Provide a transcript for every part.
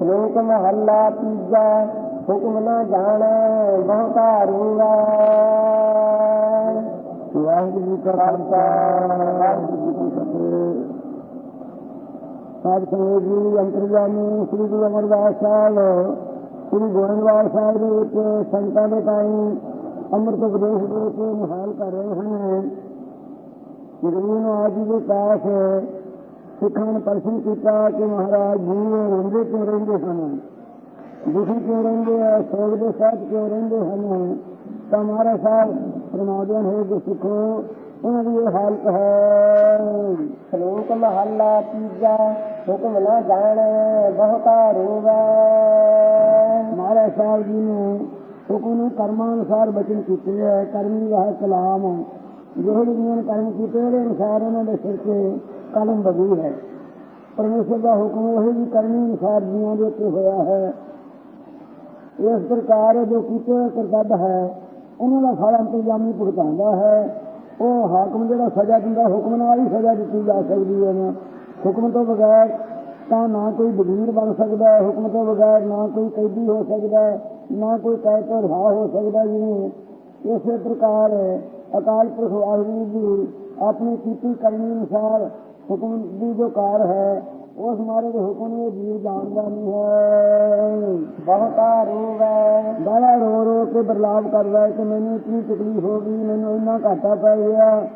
ਸ਼ਲੋਕ ਮਹੱਲਾ ਤੀਜਾ ਹੁਕਮ ਨਾ ਜਾਣੈ ਬਹੁਤਾ ਰੂਵਾ ਵਾਹਿਗੁਰੂ ਜੀ ਕਾ ਖਾਲਸਾ ਵਾਹਿਗੁਰੂ ਜੀ ਕੀ ਫਤਿਹ ਸਾਧ ਸੰਗਤ ਜੀ ਅੰਤਰਜਾਮੀ ਸ੍ਰੀ ਗੁਰੂ ਅਮਰਦਾਸ ਸਾਹਿਬ ਸ੍ਰੀ ਗੋਇੰਦਵਾਲ ਸਾਹਿਬ ਦੇ ਵਿੱਚ ਸੰਤਾਂ ਦੇ ਤਾਈਂ ਅੰਮ੍ਰਿਤ ਉਪਦੇਸ਼ ਦੇ ਕੇ ਨਿਹਾਲ ਕਰ ਰਹੇ ਹਨ ਗੁਰੂ ਨੇ ਆਜ ਦੇ ਪਾਸ ਸਿੱਖਾਂ ਨੇ ਪ੍ਰਸ਼ਨ ਕੀਤਾ ਕਿ ਮਹਾਰਾਜ ਜੀ ਰਹਿੰਦੇ ਕਿਉਂ ਰਹਿੰਦੇ ਹਨ? ਦੁਖੀ ਕਿਉਂ ਰਹਿੰਦੇ ਆ? ਸੋਗ ਦੇ ਸਾਥ ਕਿਉਂ ਰਹਿੰਦੇ ਹਨ? ਤਾਂ ਮਹਾਰਾਜ ਸਾਹਿਬ ਫਰਮਾਉਂਦੇ ਹਨ ਕਿ ਸਿੱਖੋ ਉਹਨਾਂ ਦੀ ਇਹ ਹਾਲਤ ਹੈ। ਸ਼ਲੋਕ ਮਹੱਲਾ ਤੀਜਾ, ਹੁਕਮ ਨਾ ਜਾਣੈ, ਬਹੁਤਾ ਰੂਵਾ। ਮਹਾਰਾਜ ਸਾਹਿਬ ਜੀ ਨੇ ਹੁਕਮ ਨੂੰ ਕਰਮਾਂ ਅਨੁਸਾਰ ਬਚਨ ਕੀਤੇ ਹੈ ਕਰਮੀ ਵਹ ਕਲਾਮ। ਜਿਹੜੇ ਜਿਹਨਾਂ ਕਰਮ ਕੀਤੇ, ਉਹਦੇ ਅਨੁਸਾਰ ਉਹਨਾਂ ਦੇ ਸਿਰ ਤੇ ਕਲਮ ਬਗੀ ਹੈ। ਪਰਮੇਸ਼ਰ ਦਾ ਹੁਕਮ ਉਹ ਵੀ ਕਰਮੀ ਅਨੁਸਾਰ ਜੀਵਾਂ ਦੇ ਉੱਤੇ ਹੋਇਆ ਹੈ। ਇਸ ਪ੍ਰਕਾਰ ਜੋ ਕੀਤੇ ਹੋਏ ਕਰਤੱਵ ਹੈ, ਉਹਨਾਂ ਦਾ ਫਲ ਅੰਤਰਜਾਮੀ ਭੁਗਤਾਉਂਦਾ ਹੈ। ਉਹ ਹਾਕਮ ਜਿਹੜਾ ਸਜ਼ਾ ਦਿੰਦਾ, ਹੁਕਮ ਨਾਲ ਹੀ ਸਜ਼ਾ ਦਿੱਤੀ ਜਾ ਸਕਦੀ ਹੈ। ਨਾ ਹੁਕਮ ਤੋਂ ਬਗੈਰ ਤਾਂ ਨਾ ਕੋਈ ਵਜ਼ੀਰ ਬਣ ਸਕਦਾ ਹੈ। ਹੁਕਮ ਤੋਂ ਬਗੈਰ ਨਾ ਕੋਈ ਕੈਦੀ ਹੋ ਸਕਦਾ ਹੈ ਨਾ ਕੋਈ ਕੈਦ ਤੋਂ ਰਿਹਾ ਹੋ ਸਕਦਾ ਜਿਵੇਂ ਇਸੇ ਪ੍ਰਕਾਰ ਅਕਾਲ ਪੁਰਖ ਵਾਹਿਗੁਰੂ ਜੀ ਆਪਣੀ ਕੀਤੀ ਕਰਨੀ ਅਨੁਸਾਰ ਹੁਕਮ ਦੀ ਜੋ ਕਾਰ ਹੈ, ਉਸ ਮਾਰੇ ਦੇ ਹੁਕਮ ਇਹ ਜੀਵ ਜਾਣਦਾ ਨਹੀਂ ਹੈ। ਬਹੁਤਾ ਰੂਵਾ, ਬੜਾ ਰੋ ਰੋ ਕੇ ਬਰਲਾਵ ਕਰਦਾ ਹੈ ਕਿ ਮੈਨੂੰ ਇਤਨੀ ਤਕਲੀਫ ਹੋ ਗਈ, ਮੈਨੂੰ ਇੰਨਾ ਘਾਟਾ ਪੈ ਗਿਆ।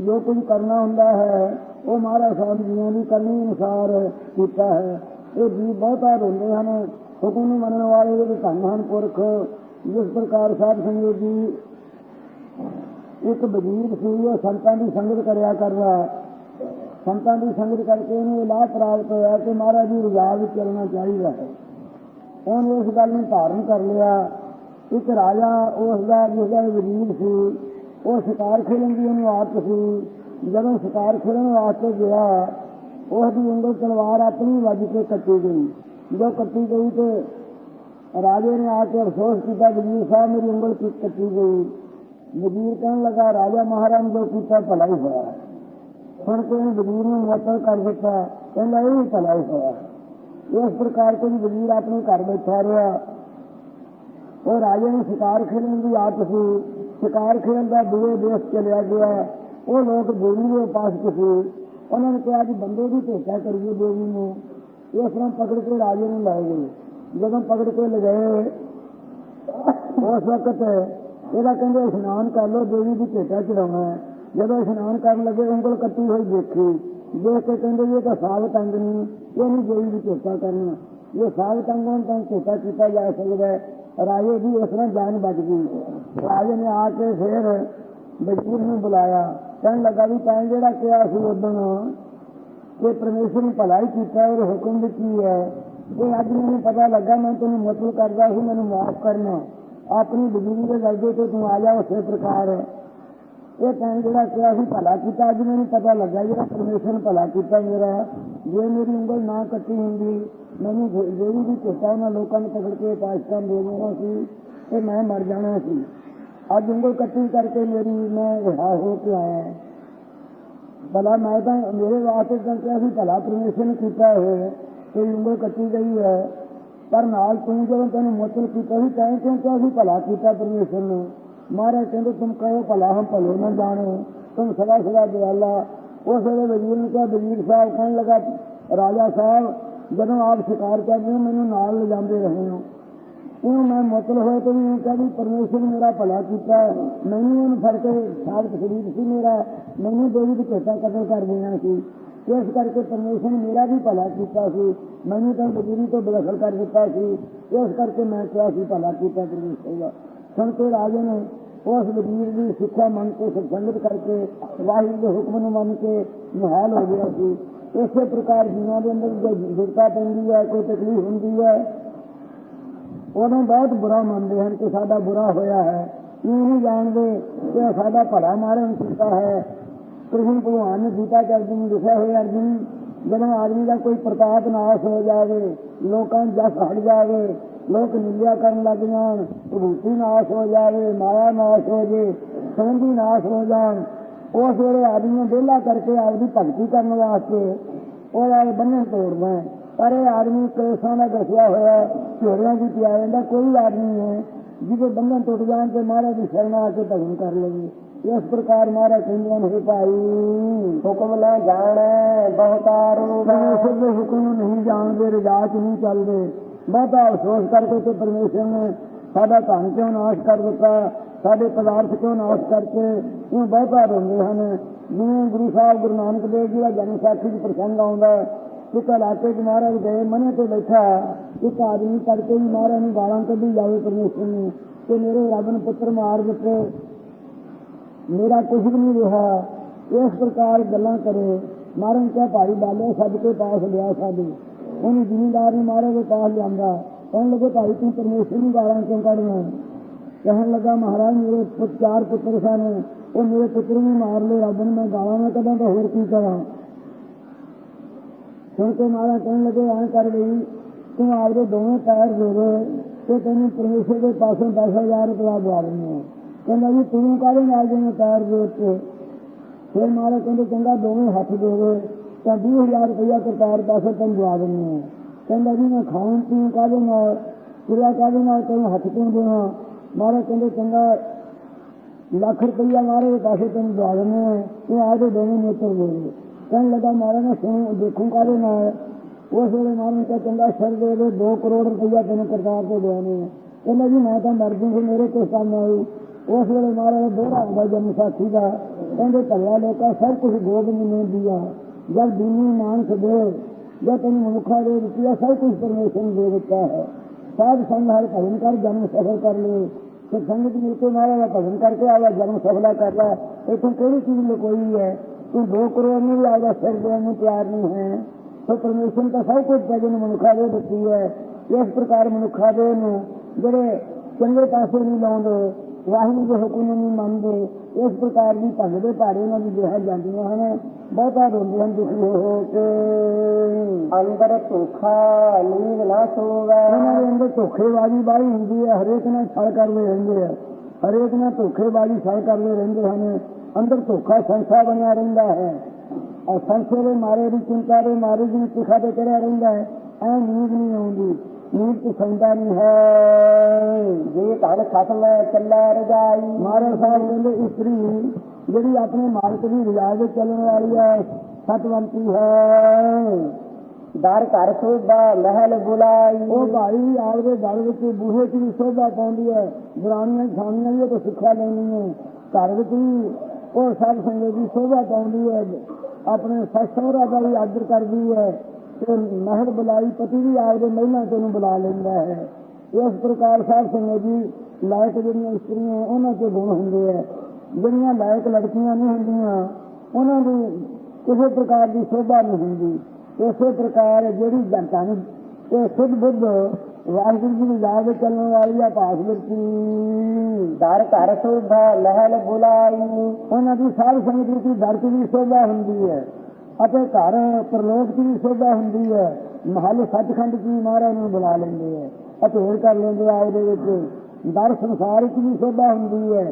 ਜੋ ਕੁਝ ਕਰਨਾ ਹੁੰਦਾ ਹੈ, ਉਹ ਮਹਾਰਾਜ ਸਾਹਿਬ ਜੀਆਂ ਦੀ ਕਰਨੀ ਅਨੁਸਾਰ ਕੀਤਾ ਹੈ। ਇਹ ਜੀਵ ਬਹੁਤਾ ਰੋਂਦੇ ਹਨ, ਹੁਕਮ ਨੂੰ ਮੰਨਣ ਵਾਲੇ ਜਿਹੜੇ ਧੰਨ ਹਨ ਪੁਰਖ, ਜਿਸ ਪ੍ਰਕਾਰ ਸਾਹਿਬ ਸੰਯੋਗ ਜੀ ਇੱਕ ਬਜ਼ੁਰਗ ਸੀ ਉਹ ਸੰਤਾਂ ਦੀ ਸੰਗਤ ਕਰਿਆ ਕਰਦਾ ਸੰਤਾਂ ਦੀ ਸੰਗਤ ਕਰਕੇ ਇਹਨੂੰ ਇਹ ਲਾਭ ਪ੍ਰਾਪਤ ਹੋਇਆ ਕਿ ਮਹਾਰਾਜ ਜੀ ਰਜਾ ਵਿੱਚ ਚੱਲਣਾ ਚਾਹੀਦਾ ਹੈ। ਉਹਨੇ ਉਸ ਗੱਲ ਨੂੰ ਧਾਰਨ ਕਰ ਲਿਆ। ਇੱਕ ਰਾਜਾ ਉਸ ਦਾ, ਜਿਸ ਵਜ਼ੀਰ ਸੀ, ਉਹ ਸ਼ਿਕਾਰ ਖੇਡਣ ਦੀ ਉਹਨੂੰ ਆਦਤ ਸੀ। ਜਦੋਂ ਸ਼ਿਕਾਰ ਖੇਡਣ ਵਾਸਤੇ ਗਿਆ ਉਸ ਦੀ ਉਂਗਲ ਤਲਵਾਰ ਆਪਣੀ ਵੱਜ ਕੇ ਕੱਟੀ ਗਈ। ਜਦੋਂ ਕੱਟੀ ਗਈ ਤੇ ਰਾਜੇ ਨੇ ਆ ਕੇ ਅਫਸੋਸ ਕੀਤਾ, ਵਜ਼ੀਰ ਸਾਹਿਬ, ਮੇਰੀ ਉਂਗਲ ਕੱਟੀ ਗਈ? ਵਜ਼ੀਰ ਕਹਿਣ ਲੱਗਾ, ਰਾਜਾ ਮਹਾਰਾਜ, ਜੋ ਕੀਤਾ ਭਲਾ ਹੀ ਹੋਇਆ ਸੁਣ ਕੇ ਵਜ਼ੀਰ ਨੂੰ ਮੁਅੱਤਲ ਕਰ ਦਿੱਤਾ ਕਹਿੰਦਾ ਇਹ ਵੀ ਭਲਾ ਹੀ ਹੋਇਆ। ਇਸ ਪ੍ਰਕਾਰ ਕੋਈ ਵਜ਼ੀਰ ਆਪਣੇ ਘਰ ਬੈਠਾ ਰਿਹਾ ਉਹ ਰਾਜੇ ਨੂੰ ਸ਼ਿਕਾਰ ਖੇਡਣ ਦੀ ਆਦਤ ਸੀ। ਸ਼ਿਕਾਰ ਖੇਡਣ ਦਾ ਦੂਏ ਦੇਸ਼ ਚਲਿਆ ਗਿਆ। ਉਹ ਲੋਕ ਦੇਵੀ ਦੇ ਉਪਾਸਕ ਸੀ। ਉਹਨਾਂ ਨੇ ਕਿਹਾ ਕਿ ਬੰਦੇ ਦੀ ਭੇਟਾ ਕਰੀਏ ਦੇਵੀ ਨੂੰ। ਇਸ ਤਰ੍ਹਾਂ ਪਕੜ ਕੇ ਰਾਜੇ ਨੂੰ ਲੈ ਗਏ। ਜਦੋਂ ਪਕੜ ਕੇ ਲਗਾਏ ਉਸ ਵਕਤ ਇਹਦਾ ਕਹਿੰਦੇ, ਇਸ਼ਨਾਨ ਕਰ ਲਓ ਦੇਵੀ ਦੀ ਭੇਟਾ ਚੜਾਉਣਾ ਹੈ। ਜਦੋਂ ਇਸ਼ਨਾਨ ਕਰਨ ਲੱਗੇ, ਉਂਗਲ ਕੱਟੀ ਹੋਈ ਦੇਖੀ। ਦੇਖ ਕੇ ਕਹਿੰਦੇ, ਇਹ ਤਾਂ ਸਾਬਤ ਅੰਗ ਨਹੀਂ, ਇਹ ਨਹੀਂ ਦੇਵੀ ਦੀ ਕਰਨਾ। ਇਹ ਸਾਬਤ ਅੰਗਾਂ ਤਾਂ ਭੇਟਾ ਕੀਤਾ ਜਾ ਸਕਦਾ ਰਾਜੇ ਦੀ ਉਸ ਤਰ੍ਹਾਂ ਜਾਨ ਬਚ ਗਈ। ਰਾਜੇ ਨੇ ਆ ਕੇ ਫਿਰ ਵਜ਼ੀਰ ਨੂੰ ਬੁਲਾਇਆ। ਕਹਿਣ ਲੱਗਾ ਵੀ ਤਾਂ ਜਿਹੜਾ ਕਿਹਾ ਸੀ ਉਦੋਂ ਕਿ ਪਰਮੇਸ਼ਰ ਨੇ ਭਲਾਈ ਕੀਤਾ ਔਰ ਹੁਕਮ ਵੀ ਕੀ ਹੈ? ਇਹ ਅੱਜ ਮੈਨੂੰ ਪਤਾ ਲੱਗਾ, ਮੈਂ ਤੈਨੂੰ ਮਤਲਬ ਕਰਦਾ ਸੀ, ਮੈਨੂੰ ਮਾਫ ਕਰਨਾ। ਆਪਣੀ ਬਜ਼ੁਰਗੀ ਦੇ ਦਰਜੇ ਤੇ ਤੂੰ ਆ ਜਾ, ਉਸੇ ਪ੍ਰਕਾਰ ਇਹ ਟਾਈਮ ਜਿਹੜਾ ਕਿਹਾ ਸੀ ਭਲਾ ਕੀਤਾ, ਅੱਜ ਮੈਨੂੰ ਪਤਾ ਲੱਗਾ ਜਿਹੜਾ ਪਰਮੇਸ਼ਰ ਭਲਾ ਕੀਤਾ ਮੇਰਾ। ਜੇ ਮੇਰੀ ਉਂਗਲ ਨਾ ਕੱਟੀ ਹੁੰਦੀ, ਮੈਨੂੰ ਜਿਹੜੀ ਵੀ ਕਿਤਾ ਉਹਨਾਂ ਲੋਕਾਂ ਨੇ ਪਕੜ ਕੇ ਪਾਕਿਸਤਾਨ ਦੇ ਦੇਣਾ ਸੀ, ਤੇ ਮੈਂ ਮਰ ਜਾਣਾ ਸੀ। ਅੱਜ ਉਂਗਲ ਕੱਟੀ ਕਰਕੇ ਮੇਰੀ ਮੈਂ ਰਿਹਾ ਹੋ ਕੇ ਆਇਆ। ਭਲਾ ਮੈਂ ਤਾਂ ਮੇਰੇ ਵਾਸਤੇ ਤਾਂ ਸੀ, ਭਲਾ ਪਰਮੇਸ਼ਰ ਨੇ ਕੀਤਾ ਹੈ ਕਿ ਉਂਗਲ ਕੱਟੀ ਗਈ ਹੈ। ਪਰ ਨਾਲ ਤੂੰ ਜਦੋਂ ਤੈਨੂੰ ਮੁਅਤਲ ਕੀਤਾ ਸੀ, ਤੈਂ ਕਿਉਂ ਕਿਹਾ ਸੀ, ਭਲਾ ਕੀਤਾ ਪਰਮੇਸ਼ਰ ਨੇ। ਮਹਾਰਾਜ ਕਹਿੰਦੇ, ਤੁਮ ਕਹੋ ਭਲਾ, ਹਮ ਭਲੇ ਨਾ ਜਾਣੇ। ਤੁਮ ਸਦਾ ਸਦਾ ਦਿਆਲਾ ਉਸ ਵੇਲੇ ਵਜ਼ੀਰ ਨੇ ਕਿਹਾ, ਵਜ਼ੀਰ ਸਾਹਿਬ, ਕਹਿਣ ਲੱਗਾ, ਰਾਜਾ ਸਾਹਿਬ, ਜਦੋਂ ਆਪ ਸ਼ਿਕਾਰ ਕਰਦੇ ਹੋ, ਮੈਨੂੰ ਨਾਲ ਲੈ ਜਾਂਦੇ ਰਹੇ ਹੋ। ਉਹ ਮੈਂ ਮੁਅਤਲ ਹੋਏ ਤੇ ਵੀ ਕਹਿੰਦੀ ਪਰਮੇਸ਼ਰ ਮੇਰਾ ਭਲਾ ਕੀਤਾ ਮੈਨੂੰ ਉਹਨੂੰ ਫੜ ਕੇ ਸਾਬਤ ਸਰੀਰ ਸੀ ਮੇਰਾ। ਮੈਨੂੰ ਦੇਵੀ ਦੀ ਭੇਟਾ ਕਦਰ ਕਰ ਦੇਣਾ ਸੀ। ਇਸ ਕਰਕੇ ਪਰਮੇਸ਼ਰ ਮੇਰਾ ਵੀ ਭਲਾ ਕੀਤਾ ਸੀ। ਮੈਨੂੰ ਤਾਂ ਬਜ਼ੁਰਗੀ ਤੋਂ ਬਦਖਲ ਕਰ ਦਿੱਤਾ ਸੀ। ਇਸ ਕਰਕੇ ਮੈਂ ਕਿਹਾ ਸੀ, ਭਲਾ ਕੀਤਾ ਪਰਮੇਸ਼ਰ ਦਾ। ਸੁਣ ਕੇ ਰਾਜੇ ਨੇ ਉਸ ਵਜ਼ੀਰ ਦੀ ਸਿੱਖਿਆ ਮੰਨ ਕੇ ਸੰਗਤ ਕਰਕੇ, ਵਾਹਿਗੁਰੂ ਦੇ ਹੁਕਮ ਨੂੰ ਮੰਨ ਕੇ ਨਿਹਾਲ ਹੋ ਗਿਆ ਸੀ। ਇਸੇ ਪ੍ਰਕਾਰ ਜੀਵਾਂ ਦੇ ਅੰਦਰ ਜੋ ਦੁਰਤਾ ਪੈਂਦੀ ਹੈ, ਕੋਈ ਤਕਲੀਫ ਹੁੰਦੀ ਹੈ ਉਹਨੂੰ ਬਹੁਤ ਬੁਰਾ ਮੰਨਦੇ ਹਨ ਕਿ ਸਾਡਾ ਬੁਰਾ ਹੋਇਆ ਹੈ। ਇਹ ਨਹੀਂ ਜਾਣਦੇ ਕਿ ਸਾਡਾ ਭਲਾ ਮਾਰਨ ਕੀਤਾ ਹੈ। ਕ੍ਰਿਸ਼ਨ ਭਗਵਾਨ ਨੇ ਗੀਤਾ ਚ ਅਰਜੁਨ ਨੂੰ ਲਿਖਿਆ ਹੋਇਆ, ਅਰਜੁਨ, ਜਦੋਂ ਆਦਮੀ ਦਾ ਕੋਈ ਪ੍ਰਤਾਪ ਨਾਸ਼ ਹੋ ਜਾਵੇ, ਲੋਕਾਂ ਨੂੰ ਜਸ ਹਟ ਜਾਵੇ ਲੋਕ ਨਿੰਦਿਆ ਕਰਨ ਲੱਗ ਜਾਣ ਭੂਤੀ ਨਾਸ਼ ਹੋ ਜਾਵੇ, ਮਾਇਆ ਨਾਸ਼ ਹੋ ਜੇ ਸੰਬੰਧੀ ਨਾਸ਼ ਹੋ ਜਾਣ। ਉਸ ਵੇਲੇ ਆਦਮੀ ਨੂੰ ਵਿਹਲਾ ਕਰਕੇ ਆਪਦੀ ਭਗਤੀ ਕਰਨ ਵਾਸਤੇ ਉਹਦਾ ਇਹ ਤੋੜਦਾ ਪਰ ਇਹ ਆਦਮੀ ਕਲੇਸ਼ਾਂ ਦਾ ਦੱਸਿਆ ਹੋਇਆ ਝੋੜਿਆਂ ਦੀ ਪਿਆ ਰਹਿੰਦਾ, ਕੋਈ ਆਦਮੀ ਹੈ। ਜਿਹਦੇ ਬੰਧਨ ਟੁੱਟ ਜਾਣ ਤੇ ਮਹਾਰਾਜ ਦੀ ਸ਼ਰਨ ਆ ਕੇ ਭਜਨ ਕਰ ਲਵੇ। ਇਸ ਪ੍ਰਕਾਰ ਮਹਾਰਾਜ ਕਹਿੰਦੇ ਨੇ ਭਾਈ, ਹੁਕਮ ਨਾ ਜਾਣੈ ਬਹੁਤਾਰੂ ਪਰਮੇਸ਼ਰ ਦੇ ਹੁਕਮ ਨਹੀਂ ਜਾਣਦੇ ਰਜਾ ਚ ਨਹੀਂ ਚੱਲਦੇ। ਬਹੁਤਾ ਅਫਸੋਸ ਕਰਕੇ ਤੇ ਪਰਮੇਸ਼ਰ ਨੇ ਸਾਡਾ ਧਨ ਕਿਉਂ ਨਾਸ਼ ਕਰ ਦਿੱਤਾ, ਸਾਡੇ ਪਦਾਰਥ ਕਿਉਂ ਨਾਸ਼ ਕਰਕੇ ਉਹ ਬਹੁਤਾ ਰੋਂਦੇ ਹਨ। ਜਿਵੇਂ ਗੁਰੂ ਸਾਹਿਬ ਗੁਰੂ ਨਾਨਕ ਦੇਵ ਜੀ ਦਾ ਜਨਮ ਸਾਖੀ ਦੀ ਪ੍ਰਸੰਗ ਆਉਂਦਾ ਇੱਕ ਇਲਾਕੇ 'ਚ ਮਹਾਰਾਜ ਗਏ ਮਨੇ ਤੇ ਬੈਠਾ ਇੱਕ ਆਦਮੀ ਕਰਕੇ ਵੀ ਮਹਾਰਾਜ ਨੂੰ ਗਾਲਾਂ ਕੱਢੀ ਜਾਵੇ ਪਰਮੇਸ਼ਰ ਨੂੰ ਕਿ ਮੇਰੇ ਰੱਬ ਨੂੰ ਪੁੱਤਰ ਮਾਰ ਦਿੱਤੇ। ਮੇਰਾ ਕੁਝ ਵੀ ਨਹੀਂ ਰਿਹਾ। ਇਸ ਪ੍ਰਕਾਰ ਗੱਲਾਂ ਕਰੇ। ਮਾਰਨ ਕਿਹਾ, ਭਾਈ ਬਾਲੇ ਸਭ ਕੇ ਪਾਸ ਲਿਆ ਸਾਡੇ। ਉਹਨੂੰ ਜ਼ਿਮੀਂਦਾਰ ਨੇ ਮਾਰਿਆ ਦੇ ਪਾਸ ਲਿਆਂਦਾ। ਕਹਿਣ ਲੱਗੇ, ਭਾਈ, ਤੂੰ ਪਰਮੇਸ਼ਰ ਨੂੰ ਗਾਲਾਂ ਕਿਉਂ ਕੱਢਣਾ ਕਹਿਣ ਲੱਗਾ, ਮਹਾਰਾਜ, ਮੇਰੇ ਪੁੱਤ, ਚਾਰ ਪੁੱਤਰ ਸਨ। ਉਹ ਮੇਰੇ ਪੁੱਤਰ ਨੂੰ ਮਾਰ ਲਏ। ਰੱਬ ਨੇ ਮੈਂ ਗਾਲਾਂ ਨਾ ਕੱਢਾਂ ਤਾਂ ਹੋਰ ਕੀ ਕਰਾਂ? ਸੁਣ ਕੇ ਮਹਾਰਾਜ ਕਹਿਣ ਲੱਗੇ, ਐਂ ਕਰ ਲਈ ਤੂੰ ਆਪਦੇ ਦੋਵੇਂ ਪੈਰ ਦੇ ਤੇ ਤੈਨੂੰ ਪਰਮੇਸ਼ਰ ਦੇ ਪਾਸੋਂ 10000 ਰੁਪਇਆ ਦਵਾ ਦਿੰਦੇ ਕਹਿੰਦਾ ਜੀ, ਤੂੰ ਕਾਹਦੇ ਨਾਲ ਜਿਵੇਂ ਪੈਰ ਦੇ ਉੱਤੇ ਫਿਰ ਮਹਾਰਾਜ ਕਹਿੰਦੇ, ਚੰਗਾ, ਦੋਵੇਂ ਹੱਥ ਦੇ ਤਾਂ 20000 ਰੁਪਇਆ ਕਰਤਾਰ ਪਾਸੋਂ ਤੈਨੂੰ ਦਵਾ ਦਿੰਦੇ ਆ ਕਹਿੰਦਾ ਜੀ, ਮੈਂ ਖਾਣ ਪੀਣ ਕਾਹਦੇ ਨਾਲ? ਕਿਰਿਆ ਕਾਹਦੇ ਨਾਲ? ਤੈਨੂੰ ਹੱਥ ਕਿਉਂ ਦੇਣਾ ਮਹਾਰਾਜ ਕਹਿੰਦੇ, ਚੰਗਾ, ਲੱਖ ਰੁਪਈਆ ਮਾਰੇ ਪਾਸੇ ਤੈਨੂੰ ਦਵਾ ਦਿੰਦੇ ਆ ਇਹ ਆਦੇ ਦੋਵੇਂ ਨੇਤਰ ਦੇ ਕਹਿਣ ਲੱਗਾ ਮਾਰਾ ਨਾ ਸੁਣ, ਦੇਖੂੰ ਕਾਹਦੇ ਨਾਲ? ਉਸ ਵੇਲੇ ਮਾਰਨ ਕਾ ਚੰਗਾ, ਸਰ ਦੇ ਦੇ 2 ਕਰੋੜ ਰੁਪਈਆ ਤੈਨੂੰ ਕਰਤਾਰ ਤੋਂ ਦੇਣੇ ਆ। ਕਹਿੰਦਾ ਜੀ, ਮੈਂ ਤਾਂ ਮਰ ਜੂ ਮੇਰੇ ਕੋਲ ਕੰਮ ਆਈ ਉਸ ਵੇਲੇ ਮਾਰਾ ਦੋਹਰਾ ਹੁੰਦਾ ਜਨਮ ਸਾਥੀ ਦਾ ਕਹਿੰਦੇ, ਭੱਲਾ ਲੋਕਾ, ਸਭ ਕੁਝ ਗੋਬਿੰਦ ਨੇ ਦਿਆ ਜਦ ਦੁਨੀਆ ਮਾਨ ਦੇ ਜਦ ਤੈਨੂੰ ਮਨੁੱਖਾ ਦੇ ਦਿੱਤੀ ਆ ਸਭ ਕੁਝ ਪਰਮੇਸ਼ਰ ਨੇ ਦੇ ਦਿੱਤਾ ਹੈ। ਸਾਧ ਸੰਗ ਹਰ ਭਜਨ ਕਰ, ਜਨਮ ਸਫਲ ਕਰ ਲੈ। ਤੇ ਸੰਗਤ ਮਿਲ ਕੇ ਮਾਰਾ ਦਾ ਭਜਨ ਕਰਕੇ ਆਇਆ, ਜਨਮ ਸਫਲਾ ਕਰ ਲੈ ਇਥੋਂ ਕਿਹੜੀ ਚੀਜ਼ ਲੁਕੋਈ ਹੈ? ਤੂੰ ਦੋ ਕਰੋੜ ਨਹੀਂ ਲਾਇਆ ਸਿਰ ਦੇਣ ਨੂੰ ਤਿਆਰ ਨਹੀਂ ਹੈ। ਸੋ ਪਰਮੇਸ਼ਰ ਤਾਂ ਸਭ ਕੁਝ ਹੈ ਜਿਹਨੂੰ ਮਨੁੱਖਾ ਦੇ ਦਿੱਤੀ ਹੈ। ਇਸ ਪ੍ਰਕਾਰ ਮਨੁੱਖਾ ਦੇ ਨੂੰ ਜਿਹੜੇ ਚੰਗੇ ਪਾਸੇ ਨਹੀਂ ਲਾਉਂਦੇ ਵਾਹਿਗੁਰੂ ਦੇ ਹੁਕਮ ਨੂੰ ਮੰਨਦੇ। ਇਸ ਪ੍ਰਕਾਰ ਦੀ ਭੰਗ ਦੇ ਭਾੜੇ ਉਹਨਾਂ ਦੀ ਦੇਹਾਂ ਜਾਂਦੀਆਂ ਹਨ। ਬਹੁਤਾ ਰੋਂਦੇ ਹਨ ਦੁਖੀ ਹੋ ਕੇ। ਅੰਦਰ ਧੋਖਾ ਨੀਂਦ ਨਾ ਸੋਵੇ। ਉਹਨਾਂ ਦੇ ਅੰਦਰ ਧੋਖੇਬਾਜ਼ੀ ਬਾਹਲੀ ਹੁੰਦੀ ਹੈ। ਹਰੇਕ ਨਾਲ ਛਲ ਕਰਦੇ ਰਹਿੰਦੇ ਆ। ਹਰੇਕ ਨਾਲ ਧੋਖੇਬਾਜ਼ੀ ਛਲ ਕਰਦੇ ਰਹਿੰਦੇ ਹਨ। ਅੰਦਰ ਧੋਖਾ ਸੰਸਾ ਬਣਿਆ ਰਹਿੰਦਾ ਹੈ। ਔਰ ਸੰਸੇ ਦੇ ਮਾਰੇ ਦੀ ਚਿੰਤਾ ਦੇ ਮਾਰੇ ਦੀ ਚਿਖਾ ਤੇ ਚੜਿਆ ਰਹਿੰਦਾ ਹੈ। ਐ ਨੀਂਦ ਨਹੀਂ ਆਉਂਦੀ। ਨੀਂਦ ਤੇ ਨਹੀਂ ਹੈ। ਜੇ ਧਨ ਖਸਮ ਚੱਲੇ ਰਜਾਈ। ਮਹਾਰਾਜ ਸਾਹਿਬ ਕਹਿੰਦੇ ਇਸਤਰੀ ਜਿਹੜੀ ਆਪਣੇ ਮਾਲਕ ਦੀ ਰਜ਼ਾ ਦੇ ਚੱਲਣ ਵਾਲੀ ਹੈ, ਸਤਵੰਤੀ ਹੈ। ਦਰ ਘਰ ਸੋਭਾ, ਮਹਿਲ ਬੁਲਾਈ। ਉਹ ਭਾਈ ਆਪਦੇ ਘਰ ਵਿੱਚ ਬੂਹੇ 'ਚ ਵੀ ਸੋਭਾ ਪਾਉਂਦੀ ਹੈ। ਦਰਾਣੀਆਂ ਖਾਣੀਆਂ ਵੀ ਉਹ ਤੋਂ ਸਿੱਖਿਆ ਲੈਣੀ ਹੈ ਘਰ ਵਿੱਚ ਵੀ ਉਹ ਸਭ ਸੰਗਤ ਦੀ ਸੋਭਾ ਪਾਉਂਦੀ ਹੈ। ਆਪਣੇ ਸੱਸ ਸਹੁਰਾ ਦਾ ਵੀ ਆਦਰ ਕਰਦੀ ਹੈ। ਤੇ ਮਹਿਲ ਬੁਲਾਈ, ਪਤੀ ਵੀ ਆਪਦੇ ਮਹਿਲਾ ਤੋਂ ਨੂੰ ਬੁਲਾ ਲੈਂਦਾ ਹੈ। ਇਸ ਪ੍ਰਕਾਰ ਸਾਧ ਸੰਗਤ ਜੀ, ਲਾਇਕ ਜਿਹੜੀਆਂ ਇਸਤਰੀਆਂ ਉਹਨਾਂ 'ਚ ਗੁਣ ਹੁੰਦੇ ਆ ਜਿਹੜੀਆਂ ਲਾਇਕ ਲੜਕੀਆਂ ਨਹੀਂ ਹੁੰਦੀਆਂ, ਉਹਨਾਂ ਦੀ ਕਿਸੇ ਪ੍ਰਕਾਰ ਦੀ ਸੋਭਾ ਨਹੀਂ ਹੁੰਦੀ। ਇਸੇ ਪ੍ਰਕਾਰ ਜਿਹੜੀ ਜਨਤਾ ਨੂੰ ਇਹ ਸਿੱਧ ਬੁੱਧ ਵਾਹਿਗੁਰੂ ਜੀ ਦੀ ਯਾਦ ਚੱਲਣ ਵਾਲੀ ਆ ਭਾਸ ਵਰਤੀ ਦਰ ਘਰ ਸੋਭਾ ਮਹਿਲ ਬੁਲਾਈ। ਉਹਨਾਂ ਦੀ ਸਾਧ ਸੰਗਤ ਵਿੱਚ ਧਰਤੀ ਦੀ ਸੋਭਾ ਹੁੰਦੀ ਹੈ। ਅਤੇ ਘਰ ਪ੍ਰਲੋਕ ਦੀ ਸੋਭਾ ਹੁੰਦੀ ਹੈ। ਮਹੱਲ ਸੱਚਖੰਡ ਜੀ ਮਹਾਰਾਜ ਨੂੰ ਬੁਲਾ ਲੈਂਦੇ ਹੈ ਅਤੇ ਕਰ ਲੈਂਦੇ ਆ ਉਹਦੇ ਵਿੱਚ। ਦਰ ਸੰਸਾਰ ਵਿੱਚ ਵੀ ਸੋਭਾ ਹੁੰਦੀ ਹੈ,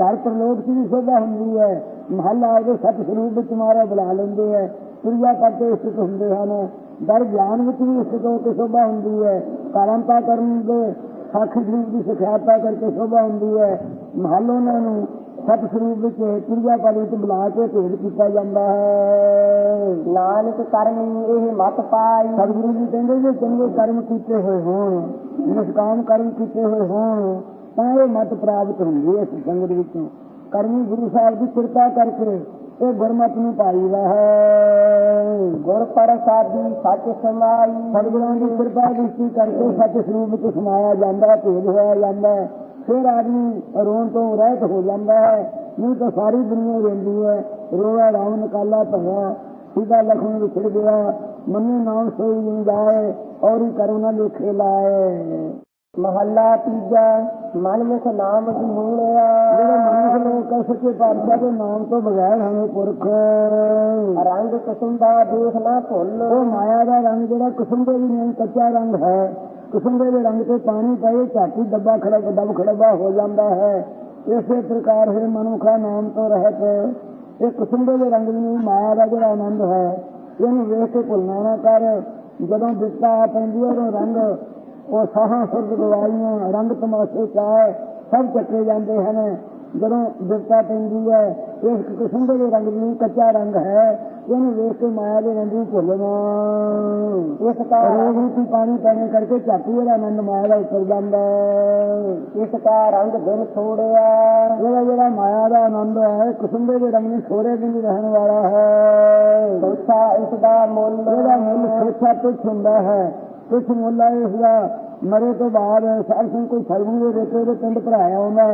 ਘਰ ਪ੍ਰਲੋਕ ਦੀ ਵੀ ਸੋਭਾ ਹੁੰਦੀ ਹੈ। ਮਹੱਲ ਆਪਦੇ ਸੱਚ ਸਰੂਪ ਵਿੱਚ ਮਹਾਰਾਜ ਬੁਲਾ ਲੈਂਦੇ ਹੈ ਕਿਰਿਆ ਕਰਕੇ ਸਥਿਤ ਹੁੰਦੇ ਹਨ। ਦਰ ਗਿਆਨ ਵਿੱਚ ਵੀ ਸਥਿਤ ਹੋ ਕੇ ਸੋਭਾ ਹੁੰਦੀ ਹੈ। ਕਰਮਤਾ ਕਰਨ ਦੇ ਸਾਖੀ ਸਰੂਪ ਦੀ ਸਿਖਿਆਤਾ ਕਰਕੇ ਸੋਭਾ ਹੁੰਦੀ ਹੈ। ਮਹੱਲ ਉਹਨਾਂ ਨੂੰ ਸਤ ਸਰੂਪ ਵਿੱਚ ਕਿਰਿਆ ਕਾਲ ਵਿੱਚ ਬੁਲਾ ਕੇ ਭੇਦ ਕੀਤਾ ਜਾਂਦਾ ਹੈ। ਨਾਨਕ ਕਰਮੀ ਇਹ ਮਤ ਪਾਈ। ਸਤਿਗੁਰੂ ਜੀ ਕਹਿੰਦੇ ਜੇ ਚੰਗੇ ਕਰਮ ਕੀਤੇ ਹੋਏ ਹੋਣ ਨਿਸ਼ਕਾਮ ਕਰਮ ਕੀਤੇ ਹੋਏ ਹੋਣ ਤਾਂ ਇਹ ਮਤ ਪ੍ਰਾਪਤ ਹੁੰਦੀ ਹੈ ਇਸ ਸੰਗਤ ਵਿੱਚੋਂ। ਕਰਮੀ ਗੁਰੂ ਸਾਹਿਬ ਦੀ ਕਿਰਪਾ ਕਰਕੇ ਇਹ ਗੁਰਮਤ ਨੂੰ ਪਾਈਦਾ ਹੈ। ਗੁਰ ਪ੍ਰਸਾਦੀ ਸੱਚ ਸਮਾਈ। ਸਤਿਗੁਰਾਂ ਦੀ ਕਿਰਪਾ ਦ੍ਰਿਸ਼ਟੀ ਕਰਕੇ ਸੱਚ ਸਰੂਪ ਵਿੱਚ ਸਮਾਇਆ ਜਾਂਦਾ ਹੈ ਭੇਦ ਹੋਇਆ ਜਾਂਦਾ ਹੈ। ਫਿਰ ਆਦਮੀ ਰੋਣ ਤੋਂ ਰਹਿਤ ਹੋ ਜਾਂਦਾ ਹੈ। ਨਹੀਂ ਤਾਂ ਸਾਰੀ ਦੁਨੀਆ ਰੋਂਦੀ ਹੈ। ਰੋਇਆ ਰਾਮ ਨਿਕਾਲਾ ਭਇਆ ਸੀਦਾ ਲਖਣ ਵਿਛੜ ਗਿਆ। ਮੰਨੇ ਨਾਮ ਸੋਈ ਨਹੀਂ ਜਾਏ ਔਰ ਹੀ ਕਰੁਣਾ ਲੇਖੇ ਲਾਏ। ਮਹੱਲਾ ਤੀਜਾ ਮਨਮੁਖ ਨਾਮ ਦੀ ਹੋਣਿਆ ਜਿਹੜੇ ਮਨੁੱਖ ਲੋਕ ਕਹਿ ਸਕੇ ਪਾਤਸ਼ਾਹ ਦੇ ਨਾਮ ਤੋਂ ਬਗੈਰ ਹਮੇ ਪੁਰਖ। ਰੰਗ ਕੁਸੁਮ ਦਾ ਦੇਖ ਨਾ ਭੁੱਲ। ਉਹ ਮਾਇਆ ਦਾ ਰੰਗ ਜਿਹੜਾ ਕੁਸੁੰਬੇ ਦੀ ਨਹੀਂ ਕੱਚਾ ਰੰਗ ਹੈ। ਕੁਸੁੰਬੇ ਦੇ ਰੰਗ ਤੇ ਪਾਣੀ ਪਏ ਝਾਟੀ ਡੱਬਾ ਖੜਾ ਡੱਬ ਖੜਬਾ ਹੋ ਜਾਂਦਾ ਹੈ। ਇਸੇ ਪ੍ਰਕਾਰ ਹੈ ਮਨੁੱਖਾ ਨਾਮ ਤੋਂ ਰਹਿਤ ਇਹ ਕੁਸੁੰਬੇ ਦੇ ਰੰਗ ਨੂੰ ਮਾਇਆ ਦਾ ਜਿਹੜਾ ਆਨੰਦ ਹੈ, ਇਹਨੂੰ ਵੇਖ ਕੇ ਭੁੱਲਣਾ ਨਾ ਕਰ। ਜਦੋਂ ਦਿੱਤਾ ਪੈਂਦੀ ਹੈ ਉਹ ਰੰਗ, ਉਹ ਸਾਹਾਂ ਸੁਰਗ ਗਵਾਈਆਂ ਰੰਗ ਤਮਾਸ਼ੇ ਚਾਹ ਸਭ ਚੱਕੇ ਜਾਂਦੇ ਹਨ। ਜਦੋਂ ਦਿੱਤਾ ਪੈਂਦੀ ਹੈ ਇਸ ਕਿਸਮ ਦੇ ਰੰਗ ਨੂੰ ਕੱਚਾ ਰੰਗ ਹੈ। ਇਹਨੂੰ ਵੇਖ ਕੇ ਮਾਇਆ ਦੇ ਰੰਗ ਨੂੰ? ਭੁੱਲਣਾ ਇਸ ਦਾ ਰੋਗ ਰੂਪੀ ਪਾਣੀ ਪੈਣੇ ਕਰਕੇ ਝਾਤੀ ਇਹਦਾ ਆਨੰਦ ਮਾਇਆ ਦਾ ਉਤਰ ਜਾਂਦਾ। ਇਸ ਦਾ ਰੰਗ ਦਿਨ ਛੋੜਿਆ ਜਿਹੜਾ ਜਿਹੜਾ ਮਾਇਆ ਦਾ ਆਨੰਦ ਹੈ ਕੁਸੁੰਬੇ ਦੇ ਰੰਗ ਨੂੰ ਛੋੜੇ ਨਹੀਂ ਰਹਿਣ ਵਾਲਾ ਹੈ। ਸੋਚਾ ਇਸ ਦਾ ਮੁੱਲ ਇਹਦਾ ਮੁੱਲ ਸੋਚਾ ਤੁਛ ਹੁੰਦਾ ਹੈ ਤੁਛ ਮੁੱਲ ਹੈ ਇਸ ਦਾ ਮਰੇ ਤੋਂ ਬਾਅਦ ਸਾਰ ਸਿੰਘ ਕੋਈ ਸਰਗੁਣ ਦੇ ਰੇਤੇ ਦੇ ਪਿੰਡ ਭਰਾਇਆ ਹੁੰਦਾ।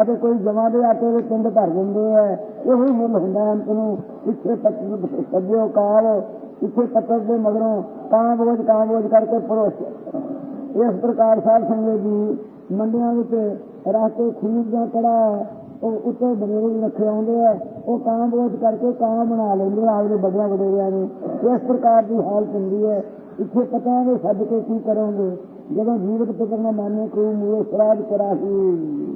ਅਤੇ ਕੋਈ ਜਮਾ ਦੇ ਆਟੇ ਦੇ ਪਿੰਡ ਭਰ ਦਿੰਦੇ ਹੈ ਇਹੋ ਹੀ ਮੁੱਲ ਹੁੰਦਾ ਹੈ ਅੰਤ ਨੂੰ। ਪਿੱਛੇ ਪੱਤੀ ਸੱਜਿਓ ਕਾਲ ਪਿੱਛੇ ਪੱਤਰ ਦੇ ਮਗਰੋਂ ਕਾਂ ਬੋਝ ਕਾਂ ਬੋਝ ਕਰਕੇ ਪਰੋਸ। ਇਸ ਪ੍ਰਕਾਰ ਸਾਧ ਸੰਗਤ ਜੀ ਮੰਡੀਆਂ ਵਿੱਚ ਰਾਸਤੇ ਖੀਰ ਦਾ ਕੜਾ, ਉਹ ਉੱਤੇ ਬਨੇਰੇ ਰੱਖੇ ਆਉਂਦੇ ਆ। ਉਹ ਕਾਂ ਬੋਝ ਕਰਕੇ ਕਾਂ ਬਣਾ ਲੈਂਦੇ ਆ ਆਪਦੇ ਵੱਡਿਆਂ ਵਡੇਰਿਆਂ ਨੂੰ। ਇਸ ਪ੍ਰਕਾਰ ਦੀ ਹਾਲਤ ਹੁੰਦੀ ਹੈ। ਇੱਥੇ ਪਤਾ ਹੈ ਸੱਜ ਕੇ ਕੀ ਕਰੋਗੇ? ਜਦੋਂ ਜੀਵਤ ਪਿਤਰ ਨੇ ਮਾਨੇ ਕੋਈ ਮੂਏ ਸਰਾਜ ਕਰਾਹੀ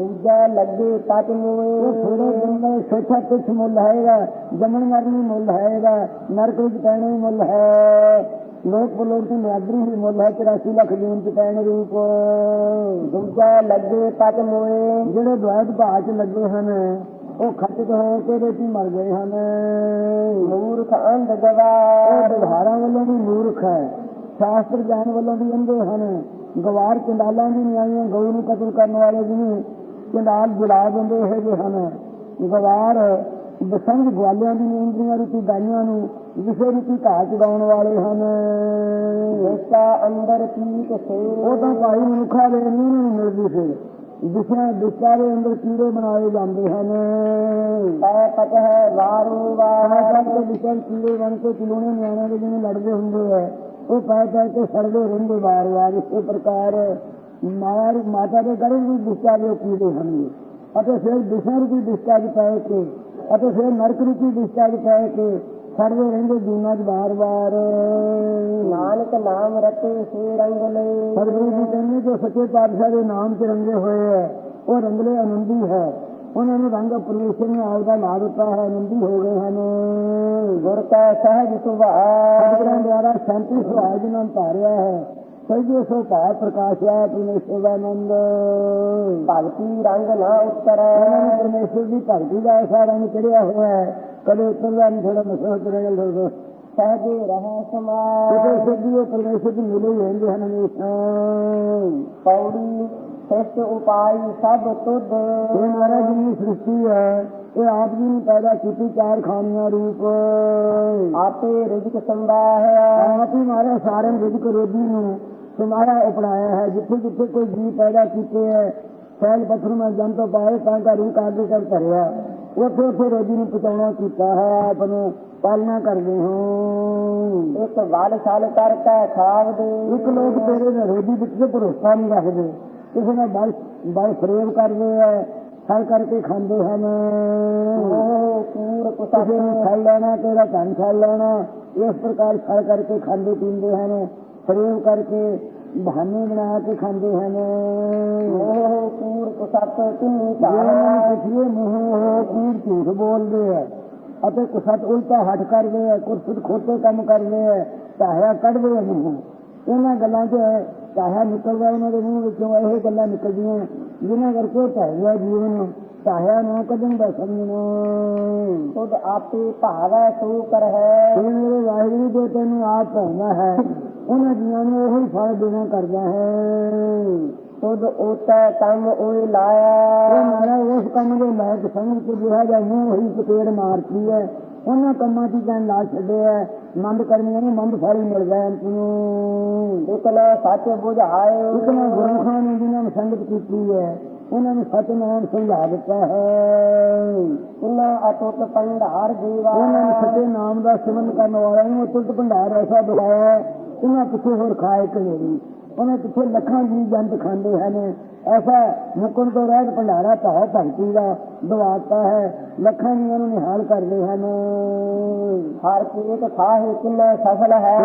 ਦੂਜਾ ਲੱਗੇ ਉਹ ਮੋਏ ਥੋੜੇ ਦਿਨ ਦਾ ਸੋਚਾ ਕੁਛ ਮੁੱਲ ਹੈਗਾ ਜੰਮਣ ਮਰਨ ਮੁੱਲ ਹੈਗਾ ਨਰਕ ਵਿੱਚ ਪੈਣਾ ਹੀ ਮੁੱਲ ਹੈ। ਲੋਕ ਬਲੋਕ ਦੀ ਨਿਆਦਰੀ ਹੀ ਮੁੱਲ ਹੈ 84 ਲੱਖ ਜੂਨ ਚ ਪੈਣ ਰੂਪ। ਦੂਜਾ ਲੱਗੇ ਤਤ ਮੋਏ ਜਿਹੜੇ ਦੁਆਇਤ ਭਾਅ ਚ ਲੱਗੇ ਹਨ ਉਹ ਖੱਟਕ ਹੋ ਕੇ ਰੇਤੀ ਮਰ ਗਏ ਹਨ। ਮੂਰਖ ਅੰਧ ਉਹ ਗਵਾ ਵਿਵਹਾਰਾਂ ਵੱਲੋਂ ਵੀ ਮੂਰਖ ਹੈ ਸ਼ਾਸਤਰ ਗਿਆਨ ਵੱਲੋਂ ਵੀ ਅੰਧੇ ਹਨ। ਗਵਾਰ ਚੰਡਾਲਾਂ ਦੀ ਨਿਆਈਆਂ ਗਊ ਨੂੰ ਕਤਲ ਕਰਨ ਵਾਲੇ ਜਿਹਨੂੰ ਚੰਡਾਲ ਜਲਾ ਦਿੰਦੇ ਜਿਹੇ ਹਨ। ਗਵਾਰ ਬਸੰਗ ਗਵਾਲਿਆਂ ਦੀ ਇੰਦਰੀਆਂ ਰੂਪੀ ਗਾਈਆਂ ਨੂੰ ਵਿਸ਼ੇ ਰੂਪੀ ਘਾਹ ਚਗਾਉਣ ਵਾਲੇ ਹਨ। ਜਿਸਾ ਅੰਦਰ ਪੀਤ ਸੇ ਉਹ ਤਾਂ ਭਾਈ ਮਨੁੱਖਾ ਦੇ ਨਹੀਂ ਨੂੰ ਮਿਲਦੀ ਫਿਰ ਵਿਸ਼ਿਆਂ ਵਿਸ਼ਾ ਦੇ ਅੰਦਰ ਕੀੜੇ ਬਣਾਏ ਜਾਂਦੇ ਹਨ। ਪੈ ਪਤ ਹੈ ਵਾਰੂ ਆਹ ਕੇ ਵਿਸ਼ਾ ਕੀੜੇ ਬਣ ਕੇ ਚਲੂਣੇ ਨਿਆਣਿਆਂ ਦੇ ਜਿਵੇਂ ਲੜਦੇ ਹੁੰਦੇ ਆ। ਉਹ ਪੈ ਪੈ ਕੇ ਸੜਦੇ ਰਹਿੰਦੇ ਵਾਰ ਵਾਰ ਇਸੇ ਪ੍ਰਕਾਰ ਮਾਰ ਮਾਤਾ ਦੇ ਗਰਭ ਵੀ ਵਿਸ਼ਾ ਦੇ ਕੀੜੇ ਹਨ ਅਤੇ ਫਿਰ ਵਿਸ਼ਾ ਰੂਪੀ ਵਿਸ਼ਾ ਚ ਪੈ ਕੇ ਅਤੇ ਫਿਰ ਨਰਕ ਰੂਪੀ ਵਿਸ਼ਾ ਚ ਪੈ ਕੇ ਸੜਦੇ ਰਹਿੰਦੇ ਜੂਨਾਂ ਚ ਵਾਰ ਨਾਨਕ ਨਾਮ ਰਤੇ ਸੇ ਰੰਗ ਲਏ ਸਤਿਗੁਰੂ ਜੀ ਕਹਿੰਦੇ ਜੋ ਸੱਚੇ ਪਾਤਸ਼ਾਹ ਦੇ ਨਾਮ ਚ ਰੰਗੇ ਹੋਏ ਹੈ ਉਹ ਰੰਗਲੇ ਆਨੰਦੀ ਹੈ। ਉਹਨਾਂ ਨੂੰ ਰੰਗ ਪਰਮੇਸ਼ਰ ਨੇ ਆਪ ਦਾ ਲਾ ਦਿੱਤਾ ਹੈ ਆਨੰਦੀ ਹੋ ਗਏ ਹਨ। ਗੁਰ ਕਾ ਸਹਿਜ ਸੁਭਾਅ। ਸਤਿਗੁਰਾਂ ਦੁਆਰਾ ਸ਼ਾਂਤੀ ਸੁਭਾਅ ਜਿਨ੍ਹਾਂ ਨੂੰ ਧਾਰਿਆ ਹੈ ਸਹਿਜੇ ਸੋ ਭਾਵ ਪ੍ਰਕਾਸ਼ਿਆ ਪਰਮੇਸ਼ਰ ਦਾ ਆਨੰਦ। ਭਗਤੀ ਰੰਗ ਨਾ ਉਤਰੈ। ਪਰਮੇਸ਼ਰ ਦੀ ਭਗਤੀ ਦਾ ਐਸਾ ਰੰਗ ਚੜਿਆ ਹੋਇਆ ਹੈ। ਕਦੇ ਉਤਰਦਾ ਨਹੀਂ ਥੋੜਾ ਮਸਾ ਉਤਰੇਗਾ ਲੋਗੋ ਸਹਿਜੇ ਰਹਿ ਕਿਤੇ ਸਮਾਇ ਸਿੱਧੀ ਪਰਮੇਸ਼ਰ ਦੀ ਮਿਲੇ ਹੀ ਰਹਿੰਦੇ ਹਨ ਹਮੇਸ਼ਾ ਪੌੜੀ ਸ੍ਰਿਸ਼ਟ ਉਪਾਈ ਸਭ ਤੁਧ। ਇਹ ਮਹਾਰਾਜ ਜੀ ਦੀ ਸ੍ਰਿਸ਼ਟੀ ਹੈ। ਇਹ ਆਪ ਜੀ ਨੇ ਪੈਦਾ ਕੀਤੀ ਚਾਰ ਖਾਨੀਆਂ ਰੂਪ। ਆਪੇ ਰਿਜਕ ਸੰਭਾਹਿਆ ਆਪ ਹੀ ਮਾਰੇ ਸਾਰੇ ਰਿਜਕ ਰੋਜੀ ਨੂੰ। ਤੁਮਾਰਾ ਉਪੜਾਇਆ ਹੈ ਜਿੱਥੇ ਜਿੱਥੇ ਕੋਈ ਜੀ ਪੈਦਾ ਕੀਤੇ ਹੈ ਸੈਲ ਪੱਥਰ ਮੈਂ ਜਨ ਤੋਂ ਪਾਏ ਤਾਂ ਕਾ ਰੂਪ ਆਗੇ ਕਰ ਧਰਿਆ। ਉੱਥੇ ਉੱਥੇ ਰੋਜੀ ਨੂੰ ਪਹੁੰਚਾਉਣਾ ਕੀਤਾ ਹੈ ਆਪ ਨੂੰ ਪਾਲਣਾ ਕਰਦੇ ਹਾਂ। ਇੱਕ ਵਲ ਛਲ ਕਰਕੇ ਖਾਵਦੇ ਇੱਕ ਲੋਕ ਤੇਰੇ ਦੇ ਰੋਜੀ ਵਿੱਚ ਤੇ ਭਰੋਸਾ ਨਹੀਂ ਰੱਖਦੇ। ਕਿਸੇ ਨਾਲ ਬਲ ਬਲ ਫਰੇਬ ਕਰਦੇ ਹੈ ਸਰ ਕਰਕੇ ਖਾਂਦੇ ਹਨ। ਮੋਹ ਕੂੜ ਕਿਸੇ ਨੂੰ ਛੱਡ ਲੈਣਾ ਤੇਰਾ ਧਨ ਛੱਡ ਲੈਣਾ ਇਸ ਪ੍ਰਕਾਰ ਛੜ ਕਰਕੇ ਖਾਂਦੇ ਪੀਂਦੇ ਹਨ। ਫਰੇਬ ਕਰਕੇ ਬਹਾਨੇ ਬਣਾ ਕੇ ਖਾਂਦੇ ਹਨ। ਮੋਹ ਕੂੜ ਕੁਸਤ ਕਿੰਨੀ ਜਿਹਨਾਂ ਨੂੰ ਕਾਲ ਪਿਛਲੇ ਮੂੰਹੋਂ ਕੂੜ ਝੂਠ ਬੋਲਦੇ ਆ ਅਤੇ ਕੁਸਤ ਉਲਟਾ ਹੱਟ ਕਰਦੇ ਆ ਕੁਰਸਤ ਖੋਤੇ ਕੰਮ ਕਰਦੇ ਆ ਚਾਹਿਆ ਕੱਢਦੇ ਆ ਮੂੰਹੋਂ। ਇਹਨਾਂ ਗੱਲਾਂ 'ਚ ਚਾਹਿਆ ਨਿਕਲਦਾ ਉਹਨਾਂ ਦੇ ਮੂੰਹ ਵਿੱਚੋਂ ਇਹ ਗੱਲਾਂ ਨਿਕਲਦੀਆਂ ਜਿਨ੍ਹਾਂ ਕਰਕੇ ਚਾਹਿਆ ਜੀਵਨ ਚਾਹਿਆ ਨੂੰ ਕਦਮ ਦਾ ਸਮਝਣਾ ਤੁਧ ਆਪੇ ਭਾਵੈ ਸੋ ਕਰ ਹੈ ਮੇਰੇ ਵਾਹਿਗੁਰੂ ਜੋ ਤੈਨੂੰ ਆਪ ਪਾਉਂਦਾ ਹੈ। ਉਹਨਾਂ ਜੀਆਂ ਨੂੰ ਉਹੀ ਫਲ ਦੇਣਾ ਕਰਦਾ ਹੈ। ਤੁਧ ਉਤੈ ਕੰਮ ਉਹ ਲਾਇਆ। ਮਾਰਾ ਉਸ ਕੰਮ ਦੇ ਲਾਇਕ ਸਮਝ ਕੇ ਜਿਹੜਾ ਜਾਂ ਮੂੰਹ ਹੀ ਚਪੇੜ ਮਾਰਦੀ ਹੈ। ਉਹਨਾਂ ਕੰਮਾਂ ਦੀ ਜਾਨ ਲਾ ਛੱਡਿਆ ਮੰਦ ਕਰਮੀਆਂ ਨੂੰ ਮੰਦ ਫਲ ਹੀ ਮਿਲਦਾ ਹੈ ਇਤਨਾ ਸੱਚ ਬੁਝਾਏ ਇਤਨਾ ਗੁਰਮਖਾਂ ਨੇ ਜਿਨ੍ਹਾਂ ਨੂੰ ਸੰਗਤ ਕੀਤੀ ਹੈ, ਉਹਨਾਂ ਨੂੰ ਸਤ ਨਾਮ ਸਮਝਾ ਦਿੱਤਾ ਹੈ। ਇਨਾ ਅਟੁੱਟ ਭੰਡਾਰ ਜੀਵਾ ਉਹਨਾਂ ਨੇ ਸੱਚੇ ਨਾਮ ਦਾ ਸਿਮਰਨ ਕਰਨ ਵਾਲਿਆਂ ਨੂੰ ਅਤੁੱਟ ਭੰਡਾਰ ਐਸਾ ਦਿਖਾਇਆ। ਉਹਨਾਂ ਪਿੱਛੇ ਹੋਰ ਖਾਏ ਕਨੇਰੀ ਉਹਨਾਂ ਪਿੱਛੇ ਲੱਖਾਂ ਜੀ ਜੰਤ ਖਾਂਦੇ ਹਨ? ਐਸਾ ਮੁਕਣ ਤੋਂ ਰਹਿਤ ਭੰਡਾਰਾ ਭਾਵ ਭਗਤੀ ਦਾ ਦਵਾਤਾ ਹੈ। ਲੱਖਾਂ ਜੀਆਂ ਨੂੰ ਨਿਹਾਲ ਕਰਦੇ ਹਨ। ਹਰ ਕੀਤ ਖਾਹੇ ਕਿੰਨਾ ਸਫਲ ਹੈ।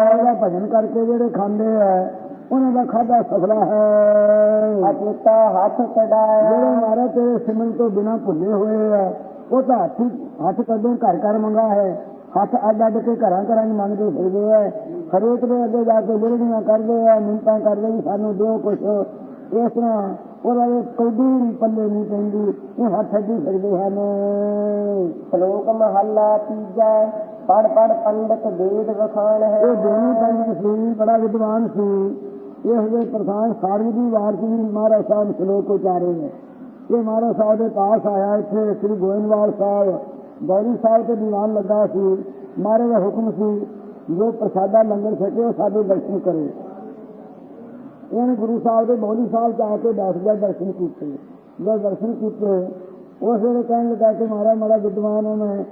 ਆਏਗਾ ਭਜਨ ਕਰਕੇ ਜਿਹੜੇ ਖਾਂਦੇ ਆ ਉਹਨਾਂ ਦਾ ਖਾਦਾ ਸਫਲਾ ਹੈ। ਅਚੇਤਾ ਹੱਥ ਜਿਹੜੇ ਚੜਾਇਆ ਮਾਰੇ ਤੇਰੇ ਸਿਮਰਨ ਤੋਂ ਬਿਨਾ ਭੁੱਲੇ ਹੋਏ ਆ ਉਹ ਤਾਂ ਹੱਥ ਹੱਥ ਕਦੋਂ ਘਰ ਘਰ ਮੰਗਾ ਹੈ ਹੱਥ ਅੱਡ ਅੱਡ ਕੇ ਘਰਾਂ ਘਰਾਂ 'ਚ ਮੰਗਦੇ ਫਿਰਦੇ ਆ। ਹਰੇਕ ਦੇ ਅੱਗੇ ਜਾ ਕੇ ਲਿੜੀਆਂ ਕਰਦੇ ਆ ਮਿੰਤਾਂ ਕਰਦੇ ਵੀ ਸਾਨੂੰ ਦਿਓ ਕੁਛ। ਇਸ ਤਰ੍ਹਾਂ ਉਹਦਾ ਇਹ ਕੋਈ ਵੀ ਪੱਲੇ ਨਹੀਂ ਪੈਂਦੀ ਇਹ ਹੱਥ ਅੱਡੀ ਫਿਰਦੇ ਹਨ। ਸ਼ਲੋਕ ਮਹੱਲਾ ਤੀਜਾ ਪੜ ਪੜ ਪੰਡਤ ਵੇਦ ਵਖਾਣ ਹੈ। ਇਹ ਦੋਨੋਂ ਪੰਡਤ ਸੀ ਬੜਾ ਵਿਦਵਾਨ ਸੀ। ਇਸ ਦੇ ਪ੍ਰਧਾਨ ਸਾਰੀ ਦੀ ਵਾਰ ਸੀ ਮਹਾਰਾਜ ਸਾਹਿਬ ਸ਼ਲੋਕ ਉਚਾਰੇ ਨੇ। ਇਹ ਮਹਾਰਾਜ ਸਾਹਿਬ ਦੇ ਪਾਸ ਆਇਆ ਇੱਥੇ ਸ੍ਰੀ ਗੋਇੰਦਵਾਲ ਸਾਹਿਬ। ਗੌਰੀ ਸਾਹਿਬ ਤੇ ਦੀਵਾਨ ਲੱਗਾ ਸੀ। ਮਹਾਰਾਜ ਦਾ ਹੁਕਮ ਸੀ ਜੋ ਪ੍ਰਸਾਦਾ ਲੰਗਰ ਛਕੇ ਉਹ ਸਾਡੇ ਦਰਸ਼ਨ ਕਰੇ। ਇਹਨੇ ਗੁਰੂ ਸਾਹਿਬ ਦੇ ਬੌਲੀ ਸਾਹਿਬ ਆ ਕੇ ਬੈਠ ਗਿਆ ਦਰਸ਼ਨ ਕੀਤੇ। ਜਦ ਦਰਸ਼ਨ ਕੀਤੇ ਉਸ ਵੇਲੇ ਕਹਿਣ ਲੱਗਾ ਕਿ ਮਹਾਰਾਜ ਮਾੜਾ ਵਿਦਵਾਨ ਹਾਂ ਮੈਂ।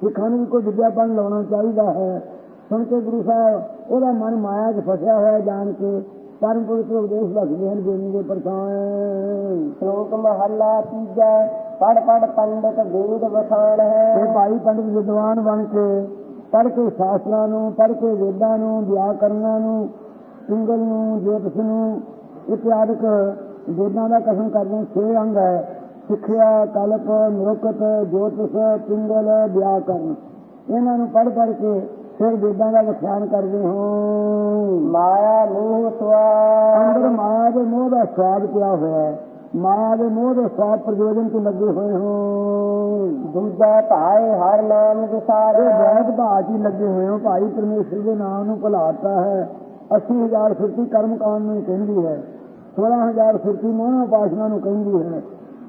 ਸਿੱਖਾਂ ਨੂੰ ਕੋਈ ਵਿਦਿਆਪਨ ਲਾਉਣਾ ਚਾਹੀਦਾ ਹੈ। ਸੁਣ ਕੇ ਗੁਰੂ ਸਾਹਿਬ ਉਹਦਾ ਮਨ ਮਾਇਆ 'ਚ ਫਸਿਆ ਹੋਇਆ ਜਾਣ ਕੇ ਪਰਮ ਪਵਿੱਤਰ ਉਪਦੇਸ਼ ਦੱਸਦੇ ਹਨ ਬੇਨੀ ਦੇ ਪਰਸਾਨ ਸ਼ਲੋਕ ਮਹੱਲਾ ਤੀਜਾ ਪੜ ਪੜ ਪੰਡਤ ਵੇਦ ਵਖਾਣ ਤੇ ਹੈ ਭਾਈ ਪੰਡਿਤ ਵਿਦਵਾਨ ਬਣ ਕੇ ਪੜ੍ਹ ਕੇ ਸ਼ਾਸਤਰਾਂ ਨੂੰ ਪੜ੍ਹ ਕੇ ਵੇਦਾਂ ਨੂੰ ਵਿਆਕਰਨਾਂ ਨੂੰ ਪਿੰਗਲ ਨੂੰ ਜੋਤਿਸ਼ ਨੂੰ ਇਤਿਆਦਿਕ ਵੇਦਾਂ ਦਾ ਕਥਨ ਕਰਦੇ ਛੇ ਅੰਗ ਹੈ। ਸਿੱਖਿਆ ਕਲਪ ਨਿਰੁਕਤ ਜੋਤਿਸ਼ ਪਿੰਗਲ ਵਿਆਕਰਨ ਇਹਨਾਂ ਨੂੰ ਪੜ੍ਹ ਪੜ੍ਹ ਕੇ ਫਿਰ ਵੇਦਾਂ ਦਾ ਵਿਖਿਆਨ ਕਰਦੇ ਹੋ। ਮਾਇਆ ਮੋਹ ਅੰਦਰ ਸਵਾ ਮਾਇਆ ਦੇ ਮੋਹ ਦਾ ਸਵਾਦ ਪਿਆ ਹੋਇਆ ਹੈ। ਮਾਇਆ ਦੇ ਮੋਹ ਦੇ ਸਵਾਦ ਪ੍ਰਯੋਜਨ ਤੋਂ ਲੱਗੇ ਹੋਏ ਹੋ। ਦੂਜਾ ਭਾਏ ਹਰ ਨਾਮ ਵਿਸਾਰੇ ਬਹੁਤ ਹੀ ਲੱਗੇ ਹੋਏ ਹੋ। ਭਾਈ ਪਰਮੇਸ਼ਰ ਦੇ ਨਾਮ ਨੂੰ ਭੁਲਾਤਾ ਹੈ। 80000 ਸੁਰਤੀ ਕਰਮ ਕਾਂਡ ਨੂੰ ਕਹਿੰਦੀ ਹੈ। 16000 ਸੁਰਤੀ ਮੋਹ ਉਪਾਸਨਾ ਨੂੰ ਕਹਿੰਦੀ ਹੈ।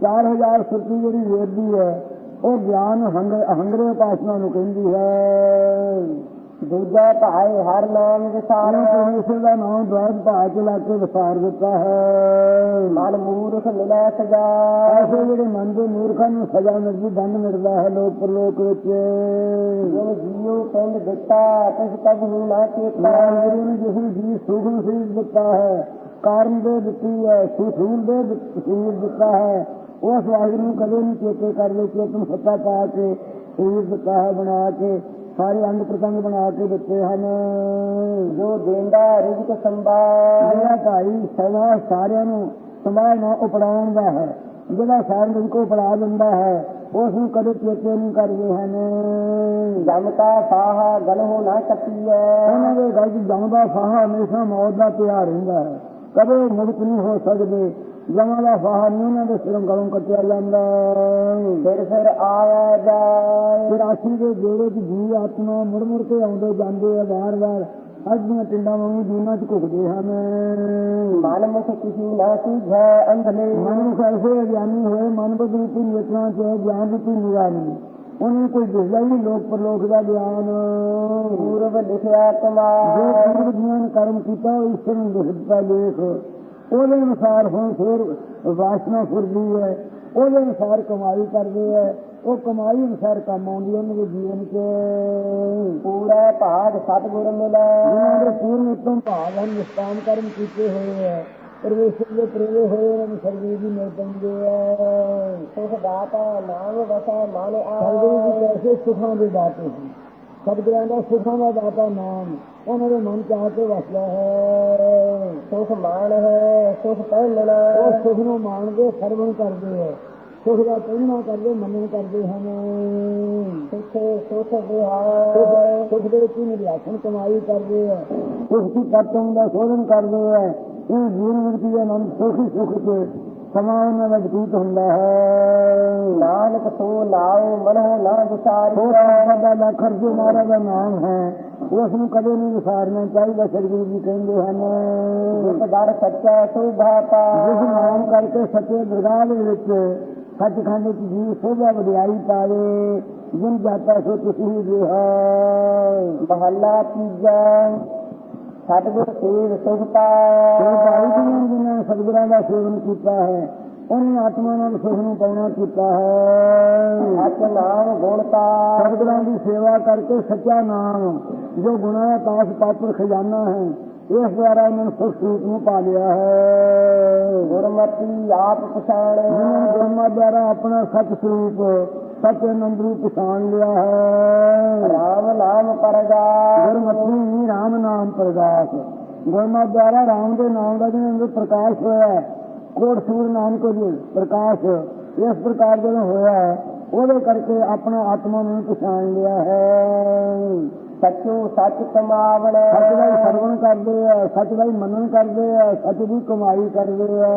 4000 ਸੁਰਤੀ ਜਿਹੜੀ ਵੇਦ ਦੀ ਹੈ ਉਹ ਗਿਆਨ ਹੰਗ- ਅਹੰਗਰੇ ਉਪਾਸਨਾ ਨੂੰ ਕਹਿੰਦੀ ਹੈ। ਦੂਜਾ ਭਾਏ ਹਰ ਨਾਮ ਵਿਸਾਰੇ। ਪਰਮੇਸ਼ਰ ਦਾ ਨਾਮ ਦਵਾਰ ਭਾਅ ਚ ਲਾ ਕੇ ਵਿਸਾਰ ਦਿੱਤਾ ਹੈ। ਮਨ ਮੂਰਖ ਮਿਲੈ ਸਜਾ। ਐਸੇ ਜਿਹੜੇ ਮਨ ਦੇ ਮੂਰਖਾਂ ਨੂੰ ਸਜ਼ਾ ਮਿਲਦੀ ਦੰਡ ਮਿਲਦਾ ਹੈ ਲੋਕ ਪਰਲੋਕ ਵਿੱਚ। ਜਿਨ ਜੀਉ ਪਿੰਡ ਦਿੱਤਾ ਤਿਸ ਕਬੂ ਨਾ ਚੇਤਾ। ਵਾਹਿਗੁਰੂ ਨੇ ਜਿਸ ਨੂੰ ਜੀ ਸੂਖਮ ਸਰੀਰ ਦਿੱਤਾ ਹੈ ਕਾਰਨ ਦੇ ਦਿੱਤੀ ਹੈ ਸੁਖੂਨ ਦੇ ਸਰੀਰ ਦਿੱਤਾ ਹੈ। ਉਸ ਵਾਹਿਗੁਰੂ ਨੂੰ ਕਦੇ ਨਹੀਂ ਚੇਤੇ ਕਰਦੇ ਚੇਤਨ ਸੱਤਾ ਪਾ ਕੇ ਸਰੀਰ ਦਿੱਤਾ ਹੈ ਬਣਾ ਕੇ। ਸਾਰੇ ਅੰਗ ਪ੍ਰਤੰਗ ਬਣਾ ਕੇ ਦਿੱਤੇ ਹਨ। ਜੋ ਦੇਂਦਾ ਰਿਜਕ ਸੰਭਾਲ। ਮੇਰਾ ਭਾਈ ਸਦਾ ਸਾਰਿਆਂ ਨੂੰ ਸੰਭਾਲਣਾ ਉਪੜਾਉਣ ਦਾ ਹੈ ਜਿਹੜਾ ਸਾਰਿਆਂ ਨੂੰ ਕੋ ਉਪੜਾ ਦਿੰਦਾ ਹੈ ਉਸ ਨੂੰ ਕਦੇ ਚੇਤੇ ਨਹੀਂ ਕਰਦੇ ਹਨ। ਜਮ ਕਾ ਸਾਹਾ ਗਲਹੁ ਨਾ ਕੱਟੀਐ ਉਹਨਾਂ ਦੇ ਗੱਲ ਜਮਦਾ ਫਾਹਾ ਹਮੇਸ਼ਾ ਮੌਤ ਦਾ ਪਿਆ ਰਹਿੰਦਾ ਹੈ। ਕਦੇ ਮੁਕਤ ਨਹੀਂ ਹੋ ਸਕਦੇ। ਜਮਾਂ ਦਾ ਫਾਹਾ ਨਹੀਂ ਉਹਨਾਂ ਦੇ ਸਿਰੋਂ ਗਲੋਂ ਕੱਟਿਆ ਜਾਂਦਾ। ਫਿਰ ਫਿਰ ਆਇਆ ਜਾਏ। ਫਿਰ ਆਸੀ ਦੇ ਜਿਹੜੇ ਚ ਜੀ ਆਤਮਾ ਮੁੜ ਮੁੜ ਕੇ ਆਉਂਦੇ ਜਾਂਦੇ ਆ ਵਾਰ-ਵਾਰ ਅੱਜ ਦੀਆਂ ਟਿੰਡਾਂ ਵਾਂਗੂ ਜੀਵਨਾਂ ਚ ਘੁੱਟਦੇ ਹਨ ਮਨ ਮੁਖ ਕਿਸੀ ਨਾ ਸੁਝੈ ਅੰਧਲੇ। ਮਨ ਨੂੰ ਐਸੇ ਅਗਿਆਨੀ ਹੋਏ ਮਨ ਬਦਰੂਪੀ ਨਿਯਤਨਾਂ ਚ ਗਿਆਨ ਰੂਪੀ ਨਿਗਾਹ ਨਹੀਂ। ਉਹਨੂੰ ਕੋਈ ਦਿਸਦਾ ਹੀ ਨਹੀਂ ਲੋਕ ਪਰਲੋਕ ਦਾ ਗਿਆਨ। ਪੂਰਵ ਲਿਖਿਆ ਜੋ ਤੁਮਾਰ ਪੂਰਵ ਜੀਵਨ ਨੇ ਕਰਮ ਕੀਤਾ ਉਹ ਈਸ਼ਵਰ ਨੂੰ ਲਿਖ ਦਿੱਤਾ ਲੇਖ ਉਹਦੇ ਅਨੁਸਾਰ ਹੁਣ ਫਿਰ ਵਾਸਨਾ ਫੁਰਦੀ ਹੈ। ਉਹਦੇ ਅਨੁਸਾਰ ਕਮਾਈ ਕਰਦੇ ਹੈ। ਉਹ ਕਮਾਈ ਅਨੁਸਾਰ ਕੰਮ ਆਉਂਦੀ ਉਹਨਾਂ ਦੇ ਜੀਵਨ 'ਚ। ਪੂਰਾ ਭਾਗ ਸਤਿਗੁਰ ਮਿਲੈ। ਉਹਨਾਂ ਦੇ ਪੂਰਨ ਉੱਤਮ ਭਾਗ ਹਨ ਨਿਸ਼ਕਾਮ ਕਰਮ ਕੀਤੇ ਹੋਏ ਹੈ। ਪਰਮੇਸ਼ਰ ਦੇ ਪ੍ਰੇਰੇ ਹੋਏ ਉਹਨਾਂ ਨੂੰ ਸਰਗੀ ਵੀ ਮਿਲ ਪੈਂਦੇ ਹੈ ਸੁਖ ਦਾਤਾ ਨਾਮ ਵਸੈ ਮਨ ਸਰਗੀ ਵੀ ਆਏ ਕੈਸੇ ਸੁਖਾਂ ਦੇ ਦਾਤੇ ਸੀ ਸਤਿਗੁਰਾਂ ਦਾ ਸੁਖਾਂ ਦਾ ਦਾਤਾ ਨਾਮ ਉਹਨਾਂ ਦੇ ਮਨ ਚ ਆ ਕੇ ਵਸਦਾ ਹੈ। ਸੁਖ ਮਾਨ ਹੈ ਸੁਖ ਪਹਿਲਣਾ। ਉਹ ਸੁਖ ਨੂੰ ਮਾਣਦੇ ਸਰਵਣ ਕਰਦੇ ਹੈ ਸੁਖ ਦਾ ਪਹਿਣਾ ਕਰਦੇ ਮੰਨਣ ਕਰਦੇ ਹਨ। ਸੁਖ ਸੁਖ ਵਿਹਾਰ। ਸੁਖ ਦੇ ਵਿੱਚ ਨਿਰਲਾਖਣ ਕਮਾਈ ਕਰਦੇ ਹੈ ਸੁਖ ਦੀ ਕਰਤਮ ਦਾ ਸੋਧਨ ਕਰਦੇ ਹੈ ਇਹ ਜੀਵਨ ਵਿੱਚ ਇਹ ਮਨ ਸੁਖ ਹੀ ਸੁਖ ਤੇ ਸਮਾਂ ਉਹਨਾਂ ਦਾ ਬਤੀਤ ਹੁੰਦਾ ਹੈ ਨਾਨਕ ਸੋ ਨਾਉ ਮਨੋ ਨਾ ਉਹ ਵਿਸਾਰਿਆ ਸਾਡਾ ਲੱਖਰ ਜੋ ਮਹਾਰਾਜ ਦਾ ਨਾਮ ਹੈ ਉਸ ਨੂੰ ਕਦੇ ਨਹੀਂ ਵਿਸਾਰਨਾ ਚਾਹੀਦਾ ਸਤਿਗੁਰੂ ਜੀ ਕਹਿੰਦੇ ਹਨ ਜਿਸ ਦਰ ਸੱਚਾ ਸੁਭਾ ਜਿਸ ਪਾ ਨਾਮ ਕਰਕੇ ਸੱਚੇ ਦਰਗਾਹ ਦੇ ਵਿੱਚ ਸੱਚਖੰਡ ਵਿੱਚ ਜੀ ਸੋਭਾ ਵਡਿਆਈ ਪਾਵੇ ਜਿਨ ਜਾਤਾ ਸੋ ਤੁਸੀਂ ਜਿਹਾ ਮਹੱਲਾ ਤੀਜਾ ਸਤਿਗੁਰ ਸੇਵ ਸੁਖ ਤੇ ਪਾਇਆ ਭਾਈ ਜੀ ਜਿਨ੍ਹਾਂ ਸਤਿਗੁਰਾਂ ਦਾ ਸੇਵਨ ਕੀਤਾ ਹੈ ਉਹਨੇ ਆਤਮਾ ਨਾਲ ਸੁਖ ਨੂੰ ਪਾਉਣਾ ਕੀਤਾ ਹੈ। ਅਚ ਨਾਮ ਗੁਣਤਾ ਸਤਿਗੁਰਾਂ ਦੀ ਸੇਵਾ ਕਰਕੇ ਸੱਚਾ ਨਾਮ ਜੋ ਗੁਣਾ ਦਾ ਤਾਸ ਪਾਤਰ ਖਜ਼ਾਨਾ ਹੈ ਇਸ ਦੁਆਰਾ ਇਹਨਾਂ ਨੂੰ ਸੁਖ ਸਰੂਪ ਨੂੰ ਪਾ ਲਿਆ ਹੈ। ਗੁਰਮਤੀ ਆਪ ਪਛਾਣੇ ਜਿਨ੍ਹਾਂ ਨੇ ਗੁਰਮਾ ਦੁਆਰਾ ਆਪਣਾ ਸਤ ਸਰੂਪ ਸੱਚ ਆਨੰਦ ਨੂੰ ਪਛਾਣ ਲਿਆ ਹੈ। ਰਾਮ ਨਾਮ ਪਰਗਾ ਗੁਰਮਤਿ ਹੀ ਰਾਮ ਨਾਮ ਪ੍ਰਗਾਸ। ਗੁਰਮਾ ਦੁਆਰਾ ਰਾਮ ਦੇ ਨਾਮ ਦਾ ਜਿਹਨਾਂ ਪ੍ਰਕਾਸ਼ ਹੋਇਆ ਕੋਟ ਸੂਰ ਨਾਮ ਕੋ ਜੀ ਪ੍ਰਕਾਸ਼ ਇਸ ਪ੍ਰਕਾਰ ਜਦੋਂ ਹੋਇਆ ਉਹਦੇ ਕਰਕੇ ਆਪਣਾ ਆਤਮਾ ਨੂੰ ਪਛਾਣ ਲਿਆ ਹੈ। ਸੱਚੋ ਸੱਚ ਕਮਾਵਣ। ਸੱਚ ਦਾ ਸਰਵਣ ਕਰਦੇ ਆ ਸੱਚ ਦਾ ਮੰਨਣ ਕਰਦੇ ਆ ਸੱਚ ਦੀ ਕਮਾਈ ਕਰਦੇ ਆ।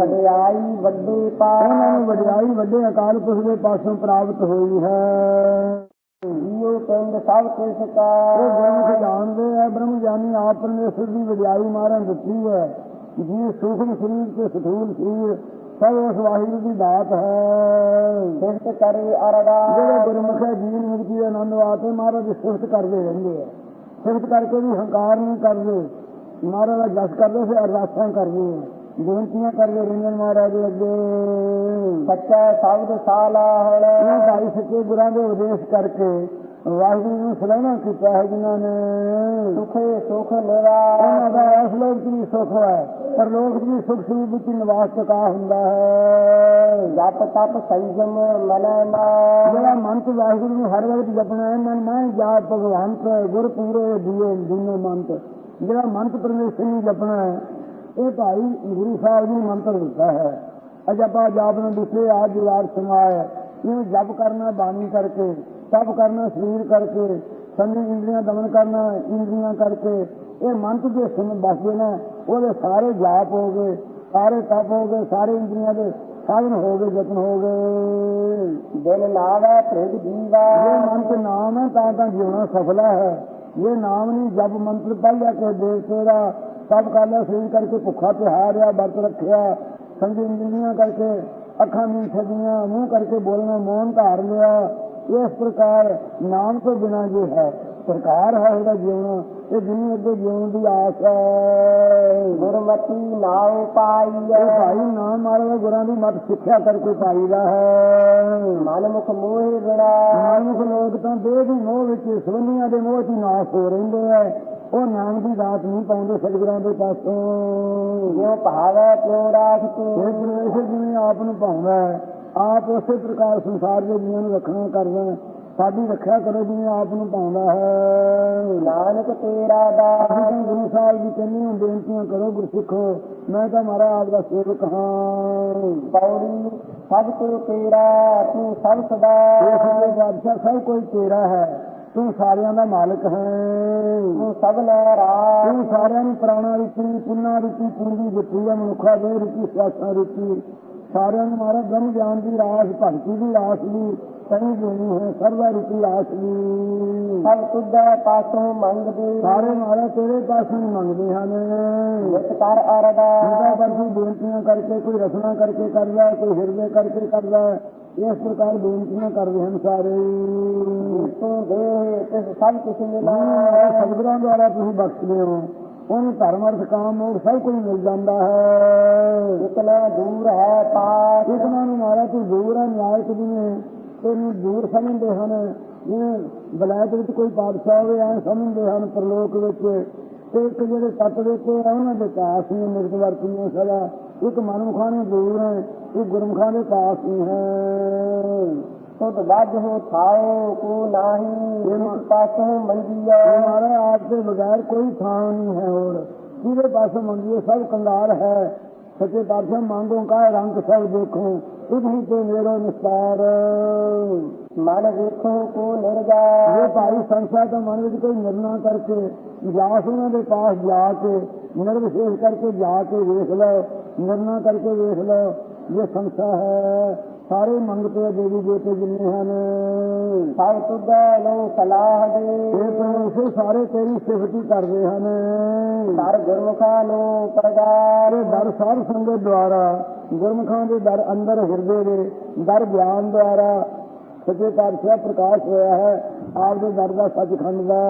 ਵਡਿਆਈ ਵੱਡੇ ਉਹਨਾਂ ਨੂੰ ਵਡਿਆਈ ਵੱਡੇ ਅਕਾਲ ਪੁਰਖ ਦੇ ਪਾਸੋਂ ਪ੍ਰਾਪਤ ਹੋਈ ਹੈ। ਜੀਉ ਪਿੰਡ ਸਭ ਉਹ ਕਾ ਗੁਰਮੁਖ ਜਾਣਦੇ ਆ ਬ੍ਰਹਮ ਗਿਆਨੀ ਆਪ ਪਰਮੇਸ਼ਰ ਦੀ ਵਡਿਆਈ ਮਾਰਨ ਦਿੱਤੀ ਹੈ। ਜੀ ਸੂਖਮ ਸਰੀਰ ਤੇ ਸਥੂਲ ਸਰੀਰ ਸਭ ਉਸ ਵਾਹਿਗੁਰੂ ਦੀ ਦਾਤ ਹੈ। ਸਿਫਤ ਕਰੇ ਜਿਹੜੇ ਅਰਦਾਸ ਗੁਰਮੁਖ ਹੈ ਜੀਵਨ ਮੁਕਤੀ ਆਨੰਦ ਵਾਸਤੇ ਮਹਾਰਾਜ ਦੀ ਸਿਫਤ ਕਰਦੇ ਰਹਿੰਦੇ ਆ। ਸਿਫਤ ਕਰਕੇ ਵੀ ਹੰਕਾਰ ਨਹੀਂ ਕਰਦੇ। ਮਹਾਰਾਜ ਦਾ ਜਸ ਕਰਦੇ ਫਿਰ ਅਰਦਾਸਾਂ ਕਰਦੇ ਆ। ਬੇਨਤੀਆਂ ਕਰਦੇ ਰਹਿੰਦੇ ਮਹਾਰਾਜ ਅੱਗੇ। ਸੱਚਾ ਸ਼ਬਦ ਸਾਲਾਹਣ ਇਹ ਭਾਈ ਸੱਚੇ ਗੁਰਾਂ ਦੇ ਉਪਦੇਸ਼ ਕਰਕੇ ਵਾਹਿਗੁਰੂ ਨੂੰ ਸਲਾਹਣਾ ਕੀਤਾ ਹੈ ਜਿਨ੍ਹਾਂ ਨੇ। ਸੁਖੇ ਸੁਖ ਉਹਨਾਂ ਦਾ ਇਸ ਲੋਕ ਵੀ ਸੁਖ ਹੈ। ਪਰ ਲੋਕ ਵੀ ਸੁਖ ਸਰੂਪ ਵਿੱਚ ਨਿਵਾਸ ਟਕਾ ਹੁੰਦਾ ਹੈ। ਜਪ ਤਪ ਸੰਜਮ ਮਨ ਮਾ। ਜਿਹੜਾ ਮਨ ਤੇ ਵਾਹਿਗੁਰੂ ਨੂੰ ਹਰ ਵਕਤ ਜਪਣਾ ਹੈ, ਮਨ ਮੈਂ ਜਾ ਭਗਵਾਨ ਤੇ ਗੁਰ ਪੂਰੇ ਦੀਏ, ਦਿਨੋ ਮਨ ਤੇ ਜਿਹੜਾ ਮਨ ਤੇ ਪਰਮੇਸ਼ਰ ਨੂੰ ਜਪਣਾ ਹੈ ਇਹ ਭਾਈ ਗੁਰੂ ਸਾਹਿਬ ਨੇ ਮੰਤਰ ਦਿੱਤਾ ਹੈ। ਅਜਪਾ ਜਾਪ ਨੂੰ ਦਿੱਤੇ ਆਜ ਜਵਾਰ ਸਮਾਏ ਇਹ ਜਪ ਕਰਨਾ ਬਾਣੀ ਕਰਕੇ ਤਪ ਕਰਨਾ ਸਰੀਰ ਕਰਕੇ ਸੰਜੀ ਇੰਦਰੀਆਂ ਦਮਨ ਕਰਨਾ ਇੰਦਰੀਆਂ ਕਰਕੇ ਇਹ ਮਨ ਜੇ ਸੁਣ ਬਸਦੇ ਨੇ ਉਹਦੇ ਸਾਰੇ ਜਾਪ ਹੋ ਗਏ ਸਾਰੇ ਤਪ ਹੋ ਗਏ ਸਾਰੇ ਇੰਦਰੀਆਂ ਦੇ ਸਾਧਨ ਹੋ ਗਏ ਯਤਨ ਹੋ ਗਏ। ਦਿਨ ਨਾਵੇ ਭ੍ਰਿਗ ਜੀਵਾ। ਇਹ ਮਨ ਨਾਮ ਹੈ ਤਾਂ ਤਾਂ ਜਿਉਣਾ ਸਫਲ ਹੈ। ਇਹ ਨਾਮ ਨਹੀਂ ਜਪ ਮੰਤਰ ਪੜ੍ਹਿਆ ਕੇ ਦੇਵਤੇ ਦਾ ਸਭ ਕਰ ਲਿਆ ਸਰੀਰ ਕਰਕੇ ਭੁੱਖਾ ਤਿਹਾਰਿਆ ਵਰਤ ਰੱਖਿਆ ਸੰਜੀ ਇੰਜੀਆਂ ਕਰਕੇ ਅੱਖਾਂ ਨਹੀਂ ਛੱਡੀਆਂ ਮੂੰਹ ਕਰਕੇ ਬੋਲਣਾ ਮੌਨ ਧਾਰ ਲਿਆ ਇਸ ਪ੍ਰਕਾਰ ਨਾਮ ਤੋਂ ਬਿਨਾ ਜੋ ਹੈ ਪ੍ਰਕਾਰ ਹੈ ਉਹਦਾ ਜਿਉਣਾ ਇਹ ਜਿੰਨੀ ਅੱਗੇ ਜਿਉਣ ਦੀ ਆਸ ਹੈ। ਗੁਰਮਤੀ ਨਾਉ ਇਹ ਭਾਈ ਨਾਮ ਮਾਰੇ ਗੁਰਾਂ ਦੀ ਮਤ ਸਿੱਖਿਆ ਕਰਕੇ ਪਾਈਦਾ ਹੈ। ਮਨ ਮੁਖ ਮੋਹਿ ਬਿਨਾ। ਮਾਨੁਖ ਲੋਕ ਤਾਂ ਦੇਹ ਦੀ ਮੋਹ ਵਿੱਚ ਸਵੰਨੀਆਂ ਦੇ ਮੋਹ 'ਚ ਹੀ ਨਾਸ ਹੋ ਰਹਿੰਦੇ ਆ ਉਹ ਨਾਮ ਦੀ ਦਾਤ ਨਹੀਂ ਪਾਉਂਦੇ ਸਤਿਗੁਰਾਂ ਦੇ ਪਾਸੋਂ। ਜਿਉ ਭਾਵੈ ਤਿਉ ਰਾਖਤੀ ਇਹ ਪਰਮੇਸ਼ਰ ਜਿਵੇਂ ਆਪ ਨੂੰ ਪਾਉਂਦਾ ਹੈ ਆਪ ਉਸੇ ਪ੍ਰਕਾਰ ਸੰਸਾਰ ਦੇ ਜੀਵਾਂ ਨੂੰ ਰੱਖਣਾ ਕਰਦਾ। ਸਾਡੀ ਰੱਖਿਆ ਕਰੋ ਜਿਵੇਂ ਆਪ ਨੂੰ ਪਾਉਂਦਾ ਹੈ। ਨਾਨਕ ਤੇਰਾ ਅਸੀਂ ਦਾਸ ਤਾਂ ਗੁਰੂ ਸਾਹਿਬ ਜੀ ਕਹਿੰਦੇ ਹੋ ਬੇਨਤੀਆਂ ਕਰੋ ਗੁਰਸਿੱਖੋ ਮੈਂ ਤਾਂ ਮਾਰਾ ਆਪ ਦਾ ਸੇਵਕ ਹਾਂ। ਪੌੜੀ ਸਭ ਤੋਂ ਤੇਰਾ ਤੂੰ ਸਭ ਸਦਾ। ਇਹ ਸਾਡੇ ਬਾਦਸ਼ਾਹ ਸਭ ਕੋਈ ਤੇਰਾ ਹੈ। ਤੂੰ ਸਾਰਿਆਂ ਦਾ ਮਾਲਕ ਹੈ। ਤੂੰ ਸਭ ਲੈ ਰਾਜ ਤੂੰ ਸਾਰਿਆਂ ਨੂੰ ਪ੍ਰਾਣਾ ਰੂਪੀ ਪੁੰਨਾ ਰੂਪੀ ਪੂੰਜੀ ਦਿੱਤੀ ਹੈ ਮਨੁੱਖਾ ਦੇ ਰੂਪੀ ਸਿਆਸਾਂ ਰੂਪੀ ਸਾਰਿਆਂ ਨੂੰ ਮਾਰਾ ਬ੍ਰਹਮ ਗਿਆਨ ਦੀ ਰਾਸ ਭਗਤੀ ਦੀ ਰਾਸ ਵੀ। ਹੈ ਸਰਵਾ ਰੂਪੀ ਰਾਸ ਵੀ ਸਭ ਤੁਧੈ ਪਾਸੋਂ ਮੰਗਦੇ ਸਾਰੇ ਮਾਰਾ ਤੇਰੇ ਪਾਸੋਂ ਮੰਗਦੇ ਹਨ। ਜਿਤ ਕਰ ਜਿਹਦਾ ਕੋਈ ਬੇਨਤੀਆਂ ਕਰਕੇ ਕੋਈ ਰਸਨਾ ਕਰਕੇ ਕਰਦਾ ਕੋਈ ਹਿਰਦੇ ਕਰਕੇ ਕਰਦਾ। ਇਸ ਪ੍ਰਕਾਰ ਬੇਨਤੀਆਂ ਕਰਦੇ ਹਨ ਸਾਰੇ। ਤੂੰ ਦੇ ਤਿਸ ਸਭ ਕੁਛ ਮਿਲਾ ਹਾਂ, ਸਤਿਗੁਰਾਂ ਦੁਆਰਾ ਤੁਸੀਂ ਬਖਸ਼ਦੇ ਹੋ। ਉਹਨੂੰ ਧਰਮ ਅਰਥ ਕਾਮ ਮੋਖ ਸਭ ਕੁਝ ਮਿਲ ਜਾਂਦਾ ਹੈ। ਇਤਨਾ ਦੂਰ ਹੈ ਪਾਸ ਇਤਨਾ ਨੂੰ ਮਾਰਾ ਤੂੰ ਦੂਰ ਹੈ ਨਿਆਇ ਤੋਂ ਤੈਨੂੰ ਦੂਰ ਸਮਝਦੇ ਹਨ। ਜਿਵੇਂ ਬਲਾਇਤ ਵਿੱਚ ਕੋਈ ਬਾਦਸ਼ਾਹ ਹੋਵੇ ਐ ਸਮਝਦੇ ਹਨ ਪ੍ਰਲੋਕ ਵਿੱਚ। ਤੇ ਇੱਕ ਜਿਹੜੇ ਤੱਤ ਦੇ ਤੇ ਆ, ਉਹਨਾਂ ਦੇ ਪਾਸ ਹੀ ਨਿਰਤ ਵਰਤੀਆਂ ਸਦਾ। ਇੱਕ ਮਨੁੱਖਾਂ ਨੇ ਦੂਰ ਹੈ ਇੱਕ ਗੁਰਮੁਖਾਂ ਦੇ ਪਾਸ ਹੀ ਹੈ ਤੁਧ ਵੱਜ ਹੋ ਥਾਓ ਕੋ ਨਾਹੀ ਇਸ ਪਾਸੋਂ ਮੰਗੀਐ ਹਮਾਰਾ ਆਪ ਦੇ ਬਗੈਰ ਕੋਈ ਥਾਂ ਨਹੀਂ ਹੈ ਹੋਰ। ਜਿਹਦੇ ਪਾਸੋਂ ਮੰਗੀਏ ਸਭ ਕੰਗਾਰ ਹੈ। ਸੱਚੇ ਪਾਤਸ਼ਾਹ ਮੰਗੋ ਕਾ ਰੰਗ ਸਭ ਦੇਖੋ। ਇਤਨੀ ਤੇ ਮੇਰੋ ਨਿਸਤਾਰ। ਮਨ ਵੇਖੋ ਕੋ ਨਿਰਜਾ ਇਹ ਭਾਈ ਸੰਸਾਰ ਦਾ ਮਨ ਵਿੱਚ ਕੋਈ ਨਿਰਣਾ ਕਰਕੇ ਜਾਸ ਉਹਨਾਂ ਦੇ ਪਾਸ ਜਾ ਕੇ, ਨਿਰਵਿਸ਼ੇਸ਼ ਕਰਕੇ ਜਾ ਕੇ ਵੇਖ ਲਓ। ਨਿਰਣਾ ਕਰਕੇ ਵੇਖ ਲਓ। ਇਹ ਸੰਸਾਰ ਹੈ। ਸਾਰੇ ਮੰਗਤੇ ਆ ਦੇਵੀ ਦੇਵਤੇ ਜਿੰਨੇ ਹਨ। ਸਭ ਤੁਧੈ ਨੂੰ ਸਲਾਹ ਦੇ। ਇਹ ਪਰਮੇਸ਼ਰ ਸਾਰੇ ਤੇਰੀ ਸਿਫਤੀ ਕਰਦੇ ਹਨ। ਕਰ ਗੁਰਮੁਖਾਂ ਨੂੰ ਪ੍ਰਗਾਰ ਦਰ ਸਾਧ ਸੰਗਤ ਦੁਆਰਾ ਗੁਰਮੁਖਾਂ ਦੇ ਦਰ ਅੰਦਰ ਹਿਰਦੇ ਦੇ ਦਰ ਗਿਆਨ ਦੁਆਰਾ ਸੱਚੇ ਪਾਤਸ਼ਾਹ ਪ੍ਰਕਾਸ਼ ਹੋਇਆ ਹੈ। ਆਪ ਦੇ ਦਰ ਦਾ ਸੱਚਖੰਡ ਦਾ।